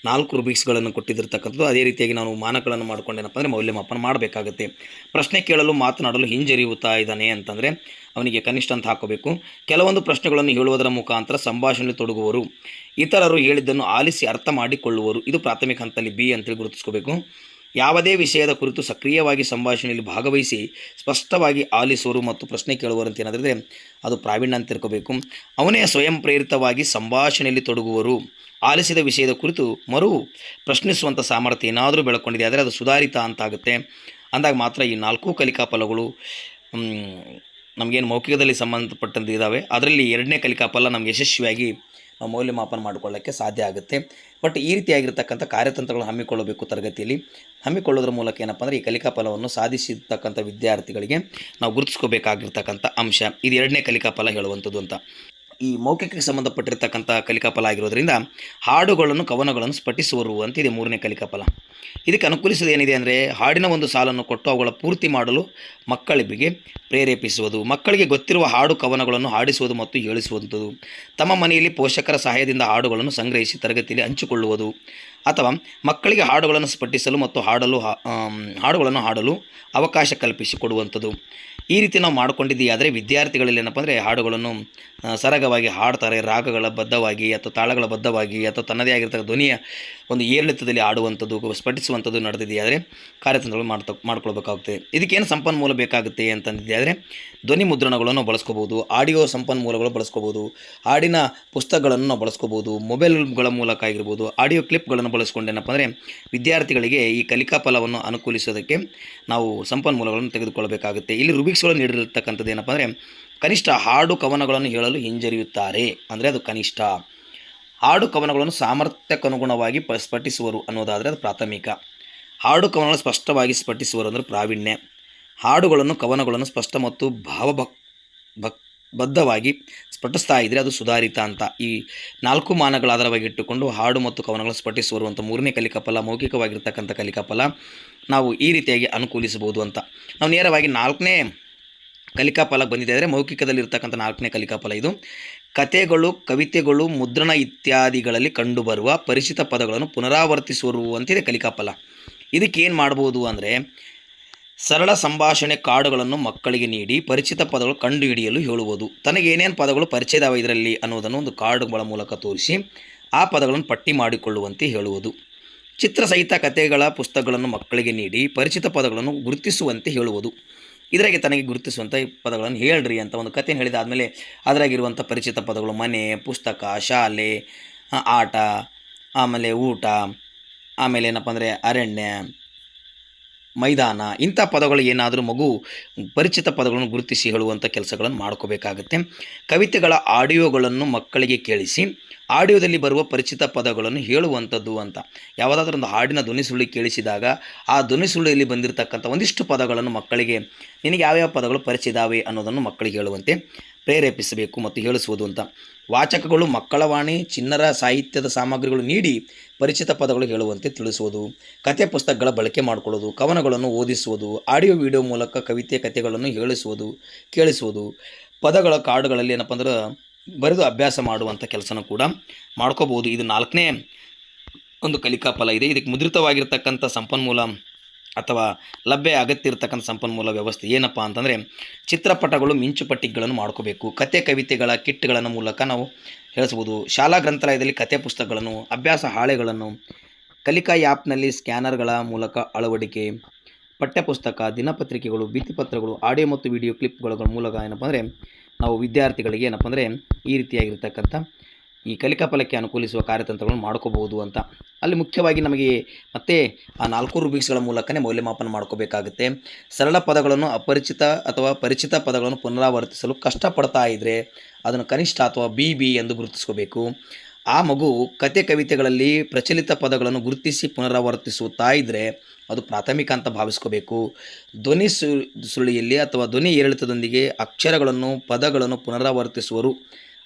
ನಾಲ್ಕು ರುಬಿಕ್ಸ್ಗಳನ್ನು ಕೊಟ್ಟಿದ್ದಿರ್ತಕ್ಕಂಥದ್ದು, ಅದೇ ರೀತಿಯಾಗಿ ನಾವು ಮಾನಗಳನ್ನು ಮಾಡಿಕೊಂಡು ಏನಪ್ಪ ಅಂದರೆ ಮೌಲ್ಯಮಾಪನ ಮಾಡಬೇಕಾಗುತ್ತೆ. ಪ್ರಶ್ನೆ ಕೇಳಲು, ಮಾತನಾಡಲು ಹಿಂಜರಿಯುತ್ತಾ ಇದ್ದಾನೆ ಅಂತಂದರೆ ಅವನಿಗೆ ಕನಿಷ್ಠ ಅಂತ ಹಾಕೋಬೇಕು. ಕೆಲವೊಂದು ಪ್ರಶ್ನೆಗಳನ್ನು ಹೇಳುವುದರ ಮುಖಾಂತರ ಸಂಭಾಷಣೆಯಲ್ಲಿ ತೊಡಗುವರು. ಇತರರು ಹೇಳಿದ್ದನ್ನು ಆಲಿಸಿ ಅರ್ಥ ಮಾಡಿಕೊಳ್ಳುವರು. ಇದು ಪ್ರಾಥಮಿಕ ಹಂತದಲ್ಲಿ ಬಿ ಅಂತೇಳಿ ಗುರುತಿಸ್ಕೋಬೇಕು. ಯಾವುದೇ ವಿಷಯದ ಕುರಿತು ಸಕ್ರಿಯವಾಗಿ ಸಂಭಾಷಣೆಯಲ್ಲಿ ಭಾಗವಹಿಸಿ ಸ್ಪಷ್ಟವಾಗಿ ಆಲಿಸುವರು ಮತ್ತು ಪ್ರಶ್ನೆ ಕೇಳುವರು ಅಂತ ಏನಾದರೆ ಅದು ಪ್ರಾವೀಣ್ಯ ಅಂತ ತಿಳ್ಕೋಬೇಕು. ಅವನೇ ಸ್ವಯಂ ಪ್ರೇರಿತವಾಗಿ ಸಂಭಾಷಣೆಯಲ್ಲಿ ತೊಡಗುವರು. ಆಲಿಸಿದ ವಿಷಯದ ಕುರಿತು ಮರು ಪ್ರಶ್ನಿಸುವಂಥ ಸಾಮರ್ಥ್ಯ ಏನಾದರೂ ಬೆಳಕೊಂಡಿದೆ ಆದರೆ ಅದು ಸುಧಾರಿತ ಅಂತಾಗುತ್ತೆ ಅಂದಾಗ ಮಾತ್ರ ಈ ನಾಲ್ಕು ಕಲಿಕಾ ಫಲಗಳು ನಮಗೇನು ಮೌಖಿಕದಲ್ಲಿ ಸಂಬಂಧಪಟ್ಟಂತೆ ಇದ್ದಾವೆ ಅದರಲ್ಲಿ ಎರಡನೇ ಕಲಿಕಾ ಫಲ ನಮ್ಗೆ ಯಶಸ್ವಿಯಾಗಿ ಮೌಲ್ಯಮಾಪನ ಮಾಡಿಕೊಳ್ಳೋಕ್ಕೆ ಸಾಧ್ಯ ಆಗುತ್ತೆ. ಬಟ್ ಈ ರೀತಿಯಾಗಿರ್ತಕ್ಕಂಥ ಕಾರ್ಯತಂತ್ರಗಳನ್ನು ಹಮ್ಮಿಕೊಳ್ಳಬೇಕು ತರಗತಿಯಲ್ಲಿ. ಹಮ್ಮಿಕೊಳ್ಳೋದ್ರ ಮೂಲಕ ಏನಪ್ಪ ಅಂದರೆ ಈ ಕಲಿಕಾ ಫಲವನ್ನು ಸಾಧಿಸಿರ್ತಕ್ಕಂಥ ವಿದ್ಯಾರ್ಥಿಗಳಿಗೆ ನಾವು ಗುರುತಿಸ್ಕೋಬೇಕಾಗಿರ್ತಕ್ಕಂಥ ಅಂಶ. ಇದು ಎರಡನೇ ಕಲಿಕಾ ಫಲ ಹೇಳುವಂಥದ್ದು ಅಂತ. ಈ ಮೌಖಿಕಕ್ಕೆ ಸಂಬಂಧಪಟ್ಟಿರ್ತಕ್ಕಂಥ ಕಲಿಕಾಫಲ ಆಗಿರೋದ್ರಿಂದ ಹಾಡುಗಳನ್ನು, ಕವನಗಳನ್ನು ಸ್ಫಟಿಸುವರು ಅಂತಿದೆ ಮೂರನೇ ಕಲಿಕಾಪಲ. ಇದಕ್ಕೆ ಅನುಕೂಲಿಸೋದು ಏನಿದೆ ಅಂದರೆ ಹಾಡಿನ ಒಂದು ಸಾಲನ್ನು ಕೊಟ್ಟು ಅವುಗಳ ಪೂರ್ತಿ ಮಾಡಲು ಮಕ್ಕಳಿಗೆ ಪ್ರೇರೇಪಿಸುವುದು, ಮಕ್ಕಳಿಗೆ ಗೊತ್ತಿರುವ ಹಾಡು, ಕವನಗಳನ್ನು ಹಾಡಿಸುವುದು ಮತ್ತು ಹೇಳಿಸುವಂಥದ್ದು. ತಮ್ಮ ಮನೆಯಲ್ಲಿ ಪೋಷಕರ ಸಹಾಯದಿಂದ ಹಾಡುಗಳನ್ನು ಸಂಗ್ರಹಿಸಿ ತರಗತಿಯಲ್ಲಿ ಹಂಚಿಕೊಳ್ಳುವುದು. ಅಥವಾ ಮಕ್ಕಳಿಗೆ ಹಾಡುಗಳನ್ನು ಸ್ಫಟಿಸಲು ಮತ್ತು ಹಾಡಲು ಹಾಡುಗಳನ್ನು ಹಾಡಲು ಅವಕಾಶ ಕಲ್ಪಿಸಿಕೊಡುವಂಥದ್ದು. ಈ ರೀತಿ ನಾವು ಮಾಡ್ಕೊಂಡಿದ್ದೀವಿ. ಆದರೆ ವಿದ್ಯಾರ್ಥಿಗಳಲ್ಲಿ ಏನಪ್ಪ ಅಂದರೆ ಹಾಡುಗಳನ್ನು ಸರಗವಾಗಿ ಸರಾಗವಾಗಿ ಹಾಡ್ತಾರೆ. ರಾಗಗಳ ಬದ್ಧವಾಗಿ ಅಥವಾ ತಾಳಗಳ ಬದ್ಧವಾಗಿ ಅಥವಾ ತನ್ನದೇ ಆಗಿರ್ತಕ್ಕ ಧ್ವನಿಯ ಒಂದು ಏರಿಳಿತದಲ್ಲಿ ಆಡುವಂಥದ್ದು ಸ್ಫಟಿಸುವಂಥದ್ದು ನಡೆದಿದೆಯಾದರೆ ಕಾರ್ಯತಂತ್ರಗಳು ಮಾಡ್ತಾ, ಮಾಡ್ಕೊಳ್ಬೇಕಾಗುತ್ತೆ. ಇದಕ್ಕೇನು ಸಂಪನ್ಮೂಲ ಬೇಕಾಗುತ್ತೆ ಅಂತಂದಿದೆಯಾದರೆ ಧ್ವನಿ ಮುದ್ರಣಗಳನ್ನು ಬಳಸ್ಕೋಬೋದು, ಆಡಿಯೋ ಸಂಪನ್ಮೂಲಗಳು ಬಳಸ್ಕೋಬೋದು, ಹಾಡಿನ ಪುಸ್ತಕಗಳನ್ನು ನಾವು ಬಳಸ್ಕೋಬೋದು, ಮೊಬೈಲ್ಗಳ ಮೂಲಕ ಆಗಿರ್ಬೋದು, ಆಡಿಯೋ ಕ್ಲಿಪ್ಗಳನ್ನು ಬಳಸ್ಕೊಂಡು ಏನಪ್ಪ ಅಂದರೆ ವಿದ್ಯಾರ್ಥಿಗಳಿಗೆ ಈ ಕಲಿಕಾ ಫಲವನ್ನು ಅನುಕೂಲಿಸೋದಕ್ಕೆ ನಾವು ಸಂಪನ್ಮೂಲಗಳನ್ನು ತೆಗೆದುಕೊಳ್ಳಬೇಕಾಗುತ್ತೆ ಇಲ್ಲಿ ರುಬಿಕ್ಸ್ಗಳನ್ನು ನೀಡಿರತಕ್ಕಂಥದ್ದು ಏನಪ್ಪ ಅಂದರೆ ಕನಿಷ್ಠ ಹಾಡು ಕವನಗಳನ್ನು ಹೇಳಲು ಹಿಂಜರಿಯುತ್ತಾರೆ. ಅಂದರೆ ಅದು ಕನಿಷ್ಠ. ಹಾಡು ಕವನಗಳನ್ನು ಸಾಮರ್ಥ್ಯಕ್ಕನುಗುಣವಾಗಿ ಸ್ಫಟಿಸುವರು ಅನ್ನೋದಾದರೆ ಅದು ಪ್ರಾಥಮಿಕ. ಹಾಡು ಕವನಗಳನ್ನು ಸ್ಪಷ್ಟವಾಗಿ ಸ್ಫಟಿಸುವರು ಅಂದರೆ ಪ್ರಾವೀಣ್ಯ. ಹಾಡುಗಳನ್ನು ಕವನಗಳನ್ನು ಸ್ಪಷ್ಟ ಮತ್ತು ಭಾವಭಕ್ ಭಕ್ ಬದ್ಧವಾಗಿ ಸ್ಫಟಿಸ್ತಾ ಇದ್ದರೆ ಅದು ಸುಧಾರಿತ ಅಂತ. ಈ ನಾಲ್ಕು ಮಾನಗಳ ಆಧಾರವಾಗಿ ಇಟ್ಟುಕೊಂಡು ಹಾಡು ಮತ್ತು ಕವನಗಳನ್ನು ಸ್ಫಟಿಸುವರು ಅಂತ ಮೂರನೇ ಕಲಿಕಾಫಲ ಮೌಖಿಕವಾಗಿರ್ತಕ್ಕಂಥ ಕಲಿಕಾಫಲ ನಾವು ಈ ರೀತಿಯಾಗಿ ಅನುಕೂಲಿಸಬಹುದು ಅಂತ. ನಾವು ನೇರವಾಗಿ ನಾಲ್ಕನೇ ಕಲಿಕಾಫಲ ಬಂದಿದೆ ಅಂದರೆ ಮೌಖಿಕದಲ್ಲಿರ್ತಕ್ಕಂಥ ನಾಲ್ಕನೇ ಕಲಿಕಾಫಲ ಇದು. ಕತೆಗಳು ಕವಿತೆಗಳು, ಮುದ್ರಣ ಇತ್ಯಾದಿಗಳಲ್ಲಿ ಕಂಡುಬರುವ ಪರಿಚಿತ ಪದಗಳನ್ನು ಪುನರಾವರ್ತಿಸುವರು ಅಂತಿದೆ ಕಲಿಕಾಫಲ ಇದಕ್ಕೆ ಮಾಡ್ಬೋದು ಅಂದರೆ ಸರಳ ಸಂಭಾಷಣೆ ಕಾರ್ಡುಗಳನ್ನು ಮಕ್ಕಳಿಗೆ ನೀಡಿ ಪರಿಚಿತ ಪದಗಳು ಕಂಡುಹಿಡಿಯಲು ಹೇಳುವುದು. ತನಗೆ ಏನೇನು ಪದಗಳು ಪರಿಚಯದವ ಇದರಲ್ಲಿ ಅನ್ನೋದನ್ನು ಒಂದು ಕಾರ್ಡುಗಳ ಮೂಲಕ ತೋರಿಸಿ ಆ ಪದಗಳನ್ನು ಪಟ್ಟಿ ಮಾಡಿಕೊಳ್ಳುವಂತೆ ಹೇಳುವುದು. ಚಿತ್ರಸಹಿತ ಕಥೆಗಳ, ಪುಸ್ತಕಗಳನ್ನು ಮಕ್ಕಳಿಗೆ ನೀಡಿ ಪರಿಚಿತ ಪದಗಳನ್ನು ಗುರುತಿಸುವಂತೆ ಹೇಳುವುದು. ಇದರಾಗೆ ತನಗೆ ಗುರುತಿಸುವಂಥ ಪದಗಳನ್ನು ಹೇಳ್ರಿ ಅಂತ ಒಂದು ಕಥೆಯನ್ನು ಹೇಳಿದಾದಮೇಲೆ ಅದರಾಗಿರುವಂಥ ಪರಿಚಿತ ಪದಗಳು ಮನೆ, ಪುಸ್ತಕ, ಶಾಲೆ ಆಟ, ಆಮೇಲೆ ಊಟ, ಆಮೇಲೆ ಏನಪ್ಪ ಅಂದರೆ ಅರಣ್ಯ ಮೈದಾನ, ಇಂಥ ಪದಗಳು ಏನಾದರೂ ಮಗು ಪರಿಚಿತ ಪದಗಳನ್ನು ಗುರುತಿಸಿ ಹೇಳುವಂಥ ಕೆಲಸಗಳನ್ನು ಮಾಡ್ಕೋಬೇಕಾಗುತ್ತೆ. ಕವಿತೆಗಳ ಆಡಿಯೋಗಳನ್ನು ಮಕ್ಕಳಿಗೆ ಕೇಳಿಸಿ. ಆಡಿಯೋದಲ್ಲಿ ಬರುವ ಪರಿಚಿತ ಪದಗಳನ್ನು ಹೇಳುವಂಥದ್ದು ಅಂತ. ಯಾವುದಾದ್ರೂ ಒಂದು ಹಾಡಿನ ಧ್ವನಿ ಸುಳ್ಳಿ ಕೇಳಿಸಿದಾಗ ಆ ಧ್ವನಿ ಸುಳ್ಳಿಯಲ್ಲಿ ಬಂದಿರತಕ್ಕಂಥ ಒಂದಿಷ್ಟು ಪದಗಳನ್ನು ಮಕ್ಕಳಿಗೆ ನಿನಗೆ ಯಾವ್ಯಾವ ಪದಗಳು ಪರಿಚಯ ಇದಾವೆ ಅನ್ನೋದನ್ನು ಮಕ್ಕಳಿಗೆ ಹೇಳುವಂತೆ ಪ್ರೇರೇಪಿಸಬೇಕು ಮತ್ತು ಹೇಳಿಸುವುದು ಅಂತ. ವಾಚಕಗಳು ಮಕ್ಕಳ ವಾಣಿ, ಚಿನ್ನರ ಸಾಹಿತ್ಯದ ಸಾಮಗ್ರಿಗಳು ನೀಡಿ ಪರಿಚಿತ ಪದಗಳು ಹೇಳುವಂತೆ ತಿಳಿಸುವುದು. ಕತೆ ಪುಸ್ತಕಗಳ ಬಳಕೆ ಮಾಡಿಕೊಳ್ಳೋದು ಕವನಗಳನ್ನು ಓದಿಸುವುದು, ಆಡಿಯೋ, ವಿಡಿಯೋ ಮೂಲಕ ಕವಿತೆ, ಕಥೆಗಳನ್ನು ಹೇಳಿಸುವುದು, ಕೇಳಿಸುವುದು. ಪದಗಳ ಕಾರ್ಡುಗಳಲ್ಲಿ ಏನಪ್ಪ ಅಂದ್ರೆ ಬರೆದು ಅಭ್ಯಾಸ ಮಾಡುವಂಥ ಕೆಲಸನೂ ಕೂಡ ಮಾಡ್ಕೋಬೋದು ಇದು ನಾಲ್ಕನೇ ಒಂದು ಕಲಿಕಾ ಫಲ ಇದೆ. ಇದಕ್ಕೆ ಮುದ್ರಿತವಾಗಿರ್ತಕ್ಕಂಥ ಸಂಪನ್ಮೂಲ ಅಥವಾ ಲಭ್ಯ ಅಗತ್ಯ ಇರತಕ್ಕಂಥ ಸಂಪನ್ಮೂಲ ವ್ಯವಸ್ಥೆ ಏನಪ್ಪ ಅಂತಂದರೆ, ಚಿತ್ರಪಟಗಳು ಮಿಂಚುಪಟ್ಟಿಗಳನ್ನು ಮಾಡ್ಕೋಬೇಕು. ಕತೆ ಕವಿತೆಗಳ ಕಿಟ್ಗಳನ್ನು ಮೂಲಕ ನಾವು ಹೇಳಿಸ್ಬೋದು ಶಾಲಾ ಗ್ರಂಥಾಲಯದಲ್ಲಿ ಕತೆ ಪುಸ್ತಕಗಳನ್ನು, ಅಭ್ಯಾಸ ಹಾಳೆಗಳನ್ನು, ಕಲಿಕಾ ಆ್ಯಪ್ನಲ್ಲಿ ಸ್ಕ್ಯಾನರ್ಗಳ ಮೂಲಕ ಅಳವಡಿಕೆ, ಪಠ್ಯಪುಸ್ತಕ, ದಿನಪತ್ರಿಕೆಗಳು, ಭಿತ್ತಿಪತ್ರಗಳು, ಆಡಿಯೋ ಮತ್ತು ವಿಡಿಯೋ ಕ್ಲಿಪ್ಗಳ ಮೂಲಕ ಏನಪ್ಪ ಅಂದರೆ ನಾವು ವಿದ್ಯಾರ್ಥಿಗಳಿಗೆ ಏನಪ್ಪ ಅಂದರೆ ಈ ರೀತಿಯಾಗಿರ್ತಕ್ಕಂಥ ಈ ಕಲಿಕಾ ಫಲಕ್ಕೆ ಅನುಕೂಲಿಸುವ ಕಾರ್ಯತಂತ್ರಗಳನ್ನು ಮಾಡ್ಕೋಬಹುದು ಅಂತ. ಅಲ್ಲಿ ಮುಖ್ಯವಾಗಿ ನಮಗೆ ಮತ್ತೆ ಆ ನಾಲ್ಕು ರೂಬಿಕ್ಸ್ಗಳ ಮೂಲಕನೇ ಮೌಲ್ಯಮಾಪನ ಮಾಡ್ಕೋಬೇಕಾಗುತ್ತೆ. ಸರಳ ಪದಗಳನ್ನು ಅಪರಿಚಿತ ಅಥವಾ ಪರಿಚಿತ ಪದಗಳನ್ನು ಪುನರಾವರ್ತಿಸಲು ಕಷ್ಟಪಡ್ತಾ ಇದ್ದರೆ ಅದನ್ನು ಕನಿಷ್ಠ ಅಥವಾ ಬಿ ಬಿ ಎಂದು ಗುರುತಿಸ್ಕೋಬೇಕು. ಆ ಮಗು ಕತೆ ಕವಿತೆಗಳಲ್ಲಿ ಪ್ರಚಲಿತ ಪದಗಳನ್ನು ಗುರುತಿಸಿ ಪುನರಾವರ್ತಿಸುತ್ತಾ ಇದ್ದರೆ ಅದು ಪ್ರಾಥಮಿಕ ಅಂತ ಭಾವಿಸ್ಕೋಬೇಕು. ಧ್ವನಿ ಸು ಸುಳಿಯಲ್ಲಿ ಅಥವಾ ಧ್ವನಿ ಏರಿಳಿತದೊಂದಿಗೆ ಅಕ್ಷರಗಳನ್ನು, ಪದಗಳನ್ನು ಪುನರಾವರ್ತಿಸುವರು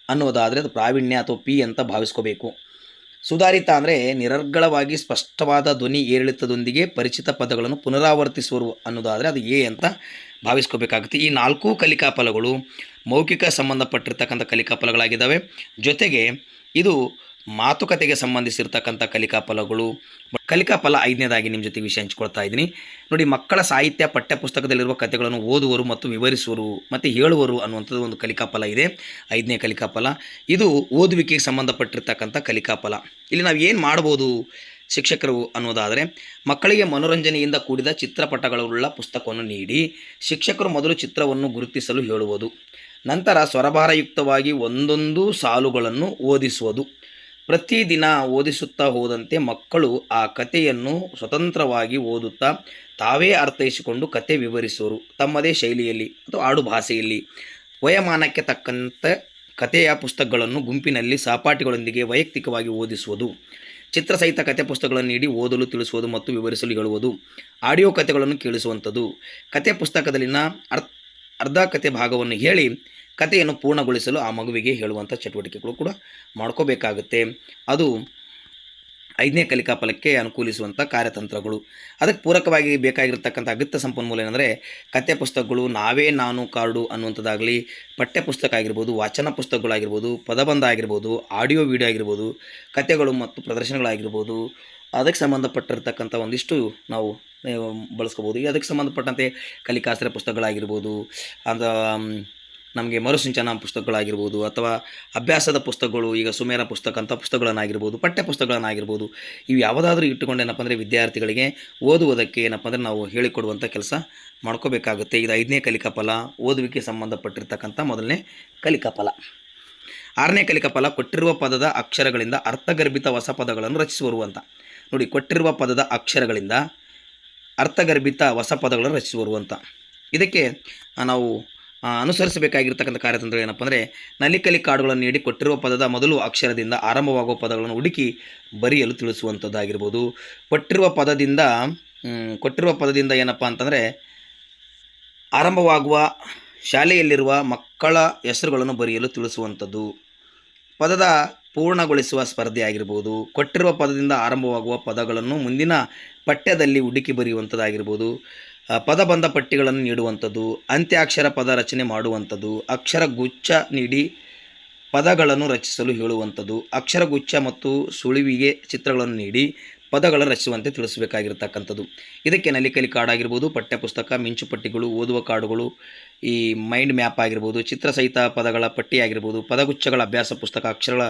ಅನ್ನೋದಾದರೆ ಅದು ಪ್ರಾವೀಣ್ಯ ಅಥವಾ ಪಿ ಅಂತ ಭಾವಿಸ್ಕೋಬೇಕು. ಸುಧಾರಿತ ಅಂದರೆ ನಿರರ್ಗಳವಾಗಿ ಸ್ಪಷ್ಟವಾದ ಧ್ವನಿ ಏರಿಳಿತದೊಂದಿಗೆ ಪರಿಚಿತ ಪದಗಳನ್ನು ಪುನರಾವರ್ತಿಸುವರು ಅನ್ನೋದಾದರೆ ಅದು ಎ ಅಂತ ಭಾವಿಸ್ಕೋಬೇಕಾಗುತ್ತೆ. ಈ ನಾಲ್ಕು ಕಲಿಕಾ ಫಲಗಳು ಮೌಖಿಕ ಸಂಬಂಧಪಟ್ಟಿರ್ತಕ್ಕಂಥ ಕಲಿಕಾಫಲಗಳಾಗಿದ್ದಾವೆ ಜೊತೆಗೆ ಇದು ಮಾತುಕತೆಗೆ ಸಂಬಂಧಿಸಿರ್ತಕ್ಕಂಥ ಕಲಿಕಾ ಫಲಗಳು ಕಲಿಕಾ ಫಲ ಐದನೇದಾಗಿ ನಿಮ್ಮ ಜೊತೆ ವಿಷಯ ಹಂಚ್ಕೊಳ್ತಾ ಇದ್ದೀನಿ. ನೋಡಿ, ಮಕ್ಕಳ ಸಾಹಿತ್ಯ ಪಠ್ಯಪುಸ್ತಕದಲ್ಲಿರುವ ಕಥೆಗಳನ್ನು ಓದುವರು ಮತ್ತು ವಿವರಿಸುವರು ಮತ್ತು ಹೇಳುವರು ಅನ್ನುವಂಥದ್ದು ಒಂದು ಕಲಿಕಾ ಫಲ ಇದೆ. ಐದನೇ ಕಲಿಕಾ ಫಲ ಇದು ಓದುವಿಕೆಗೆ ಸಂಬಂಧಪಟ್ಟಿರ್ತಕ್ಕಂಥ ಕಲಿಕಾ ಫಲ ಇಲ್ಲಿ ನಾವು ಏನು ಮಾಡ್ಬೋದು ಶಿಕ್ಷಕರು ಅನ್ನೋದಾದರೆ, ಮಕ್ಕಳಿಗೆ ಮನೋರಂಜನೆಯಿಂದ ಕೂಡಿದ ಚಿತ್ರಪಟಗಳುಳ್ಳ ಪುಸ್ತಕವನ್ನು ನೀಡಿ, ಶಿಕ್ಷಕರು ಮೊದಲು ಚಿತ್ರವನ್ನು ಗುರುತಿಸಲು ಹೇಳುವುದು. ನಂತರ ಸ್ವರಭಾರಯುಕ್ತವಾಗಿ ಒಂದೊಂದು ಸಾಲುಗಳನ್ನು ಓದಿಸುವುದು. ಪ್ರತಿದಿನ ಓದಿಸುತ್ತಾ ಹೋದಂತೆ ಮಕ್ಕಳು ಆ ಕಥೆಯನ್ನು ಸ್ವತಂತ್ರವಾಗಿ ಓದುತ್ತಾ ತಾವೇ ಅರ್ಥೈಸಿಕೊಂಡು ಕತೆ ವಿವರಿಸುವರು. ತಮ್ಮದೇ ಶೈಲಿಯಲ್ಲಿ ಅಥವಾ ಆಡುಭಾಷೆಯಲ್ಲಿ ವಯಮಾನಕ್ಕೆ ತಕ್ಕಂತೆ ಕಥೆಯ ಪುಸ್ತಕಗಳನ್ನು ಗುಂಪಿನಲ್ಲಿ ಸಹಪಾಠಿಗಳೊಂದಿಗೆ ವೈಯಕ್ತಿಕವಾಗಿ ಓದಿಸುವುದು. ಚಿತ್ರಸಹಿತ ಕತೆ ಪುಸ್ತಕಗಳನ್ನು ನೀಡಿ ಓದಲು ತಿಳಿಸುವುದು ಮತ್ತು ವಿವರಿಸಲು ಹೇಳುವುದು. ಆಡಿಯೋ ಕಥೆಗಳನ್ನು ಕೇಳಿಸುವಂಥದ್ದು. ಕತೆ ಪುಸ್ತಕದಲ್ಲಿನ ಅರ್ ಅರ್ಧ ಕತೆ ಭಾಗವನ್ನು ಹೇಳಿ ಕಥೆಯನ್ನು ಪೂರ್ಣಗೊಳಿಸಲು ಆ ಮಗುವಿಗೆ ಹೇಳುವಂಥ ಚಟುವಟಿಕೆಗಳು ಕೂಡ ಮಾಡ್ಕೋಬೇಕಾಗುತ್ತೆ. ಅದು ಐದನೇ ಕಲಿಕಾ ಫಲಕ್ಕೆ ಅನುಕೂಲಿಸುವಂಥ ಕಾರ್ಯತಂತ್ರಗಳು. ಅದಕ್ಕೆ ಪೂರಕವಾಗಿ ಬೇಕಾಗಿರ್ತಕ್ಕಂಥ ಅಗತ್ಯ ಸಂಪನ್ಮೂಲ ಏನಂದರೆ ಕತೆ ಪುಸ್ತಕಗಳು, ನಾವೇ ನಾನು ಕಾರ್ಡು ಅನ್ನುವಂಥದ್ದಾಗಲಿ, ಪಠ್ಯ ಪುಸ್ತಕ ಆಗಿರ್ಬೋದು, ವಾಚನ ಪುಸ್ತಕಗಳಾಗಿರ್ಬೋದು, ಪದಬಂಧ ಆಗಿರ್ಬೋದು, ಆಡಿಯೋ ವಿಡಿಯೋ ಆಗಿರ್ಬೋದು ಕತೆಗಳು ಮತ್ತು ಪ್ರದರ್ಶನಗಳಾಗಿರ್ಬೋದು ಅದಕ್ಕೆ ಸಂಬಂಧಪಟ್ಟಿರ್ತಕ್ಕಂಥ ಒಂದಿಷ್ಟು ನಾವು ಬಳಸ್ಕೋಬೋದು. ಈ ಅದಕ್ಕೆ ಸಂಬಂಧಪಟ್ಟಂತೆ ಕಲಿಕಾಸ್ತ್ರ ಪುಸ್ತಕಗಳಾಗಿರ್ಬೋದು, ಅದು ನಮಗೆ ಮರುಸಿಂಚನ ಪುಸ್ತಕಗಳಾಗಿರ್ಬೋದು, ಅಥವಾ ಅಭ್ಯಾಸದ ಪುಸ್ತಕಗಳು, ಈಗ ಸುಮೇರ ಪುಸ್ತಕ ಅಂತ ಪುಸ್ತಕಗಳನ್ನಾಗಿರ್ಬೋದು, ಪಠ್ಯ ಪುಸ್ತಕಗಳನ್ನಾಗಿರ್ಬೋದು, ಇವು ಯಾವುದಾದ್ರೂ ಇಟ್ಟುಕೊಂಡು ಏನಪ್ಪ ಅಂದರೆ ವಿದ್ಯಾರ್ಥಿಗಳಿಗೆ ಓದುವುದಕ್ಕೆ ಏನಪ್ಪ ಅಂದರೆ ನಾವು ಹೇಳಿಕೊಡುವಂಥ ಕೆಲಸ ಮಾಡ್ಕೋಬೇಕಾಗುತ್ತೆ. ಇದು ಐದನೇ ಕಲಿಕಾ ಫಲ ಓದುವಿಕೆ ಸಂಬಂಧಪಟ್ಟಿರ್ತಕ್ಕಂಥ ಮೊದಲನೇ ಕಲಿಕಾ ಫಲ ಆರನೇ ಕಲಿಕಾ ಫಲ ಕೊಟ್ಟಿರುವ ಪದದ ಅಕ್ಷರಗಳಿಂದ ಅರ್ಥಗರ್ಭಿತ ಹೊಸ ಪದಗಳನ್ನು ರಚಿಸುವರು ಅಂತ. ನೋಡಿ, ಕೊಟ್ಟಿರುವ ಪದದ ಅಕ್ಷರಗಳಿಂದ ಅರ್ಥಗರ್ಭಿತ ಹೊಸ ಪದಗಳನ್ನು ರಚಿಸುವರು ಅಂತ. ಇದಕ್ಕೆ ನಾವು ಅನುಸರಿಸಬೇಕಾಗಿರ್ತಕ್ಕಂಥ ಕಾರ್ಯತಂತ್ರ ಏನಪ್ಪ ಅಂದರೆ ನಲಿಕಲಿ ಕಾರ್ಡುಗಳನ್ನು ನೀಡಿ ಕೊಟ್ಟಿರುವ ಪದದ ಮೊದಲು ಅಕ್ಷರದಿಂದ ಆರಂಭವಾಗುವ ಪದಗಳನ್ನು ಹುಡುಕಿ ಬರೆಯಲು ತಿಳಿಸುವಂಥದ್ದಾಗಿರ್ಬೋದು. ಕೊಟ್ಟಿರುವ ಪದದಿಂದ ಕೊಟ್ಟಿರುವ ಪದದಿಂದ ಏನಪ್ಪ ಅಂತಂದರೆ, ಆರಂಭವಾಗುವ, ಶಾಲೆಯಲ್ಲಿರುವ ಮಕ್ಕಳ ಹೆಸರುಗಳನ್ನು ಬರೆಯಲು ತಿಳಿಸುವಂಥದ್ದು. ಪದದ ಪೂರ್ಣಗೊಳಿಸುವ ಸ್ಪರ್ಧೆ ಆಗಿರ್ಬೋದು, ಕೊಟ್ಟಿರುವ ಪದದಿಂದ ಆರಂಭವಾಗುವ ಪದಗಳನ್ನು ಮುಂದಿನ ಪಠ್ಯದಲ್ಲಿ ಹುಡುಕಿ ಬರೆಯುವಂಥದ್ದಾಗಿರ್ಬೋದು ಪದಬಂಧ ಪಟ್ಟಿಗಳನ್ನು ನೀಡುವಂಥದ್ದು, ಅಂತ್ಯಾಕ್ಷರ ಪದ ರಚನೆ ಮಾಡುವಂಥದ್ದು, ಅಕ್ಷರ ಗುಚ್ಛ ನೀಡಿ ಪದಗಳನ್ನು ರಚಿಸಲು ಹೇಳುವಂಥದ್ದು, ಅಕ್ಷರ ಗುಚ್ಛ ಮತ್ತು ಸುಳಿವಿಗೆ ಚಿತ್ರಗಳನ್ನು ನೀಡಿ ಪದಗಳ ರಚಿಸುವಂತೆ ತಿಳಿಸಬೇಕಾಗಿರ್ತಕ್ಕಂಥದ್ದು. ಇದಕ್ಕೆ ನಲಿಕಲಿ ಕಾರ್ಡ್ ಆಗಿರ್ಬೋದು ಪಠ್ಯಪುಸ್ತಕ, ಮಿಂಚು ಪಟ್ಟಿಗಳು, ಓದುವ ಕಾರ್ಡುಗಳು ಈ ಮೈಂಡ್ ಮ್ಯಾಪ್ ಆಗಿರ್ಬೋದು ಚಿತ್ರ ಸಹಿತ ಪದಗಳ ಪಟ್ಟಿ ಆಗಿರ್ಬೋದು ಪದಗುಚ್ಛಗಳ ಅಭ್ಯಾಸ ಪುಸ್ತಕ ಅಕ್ಷರಗಳ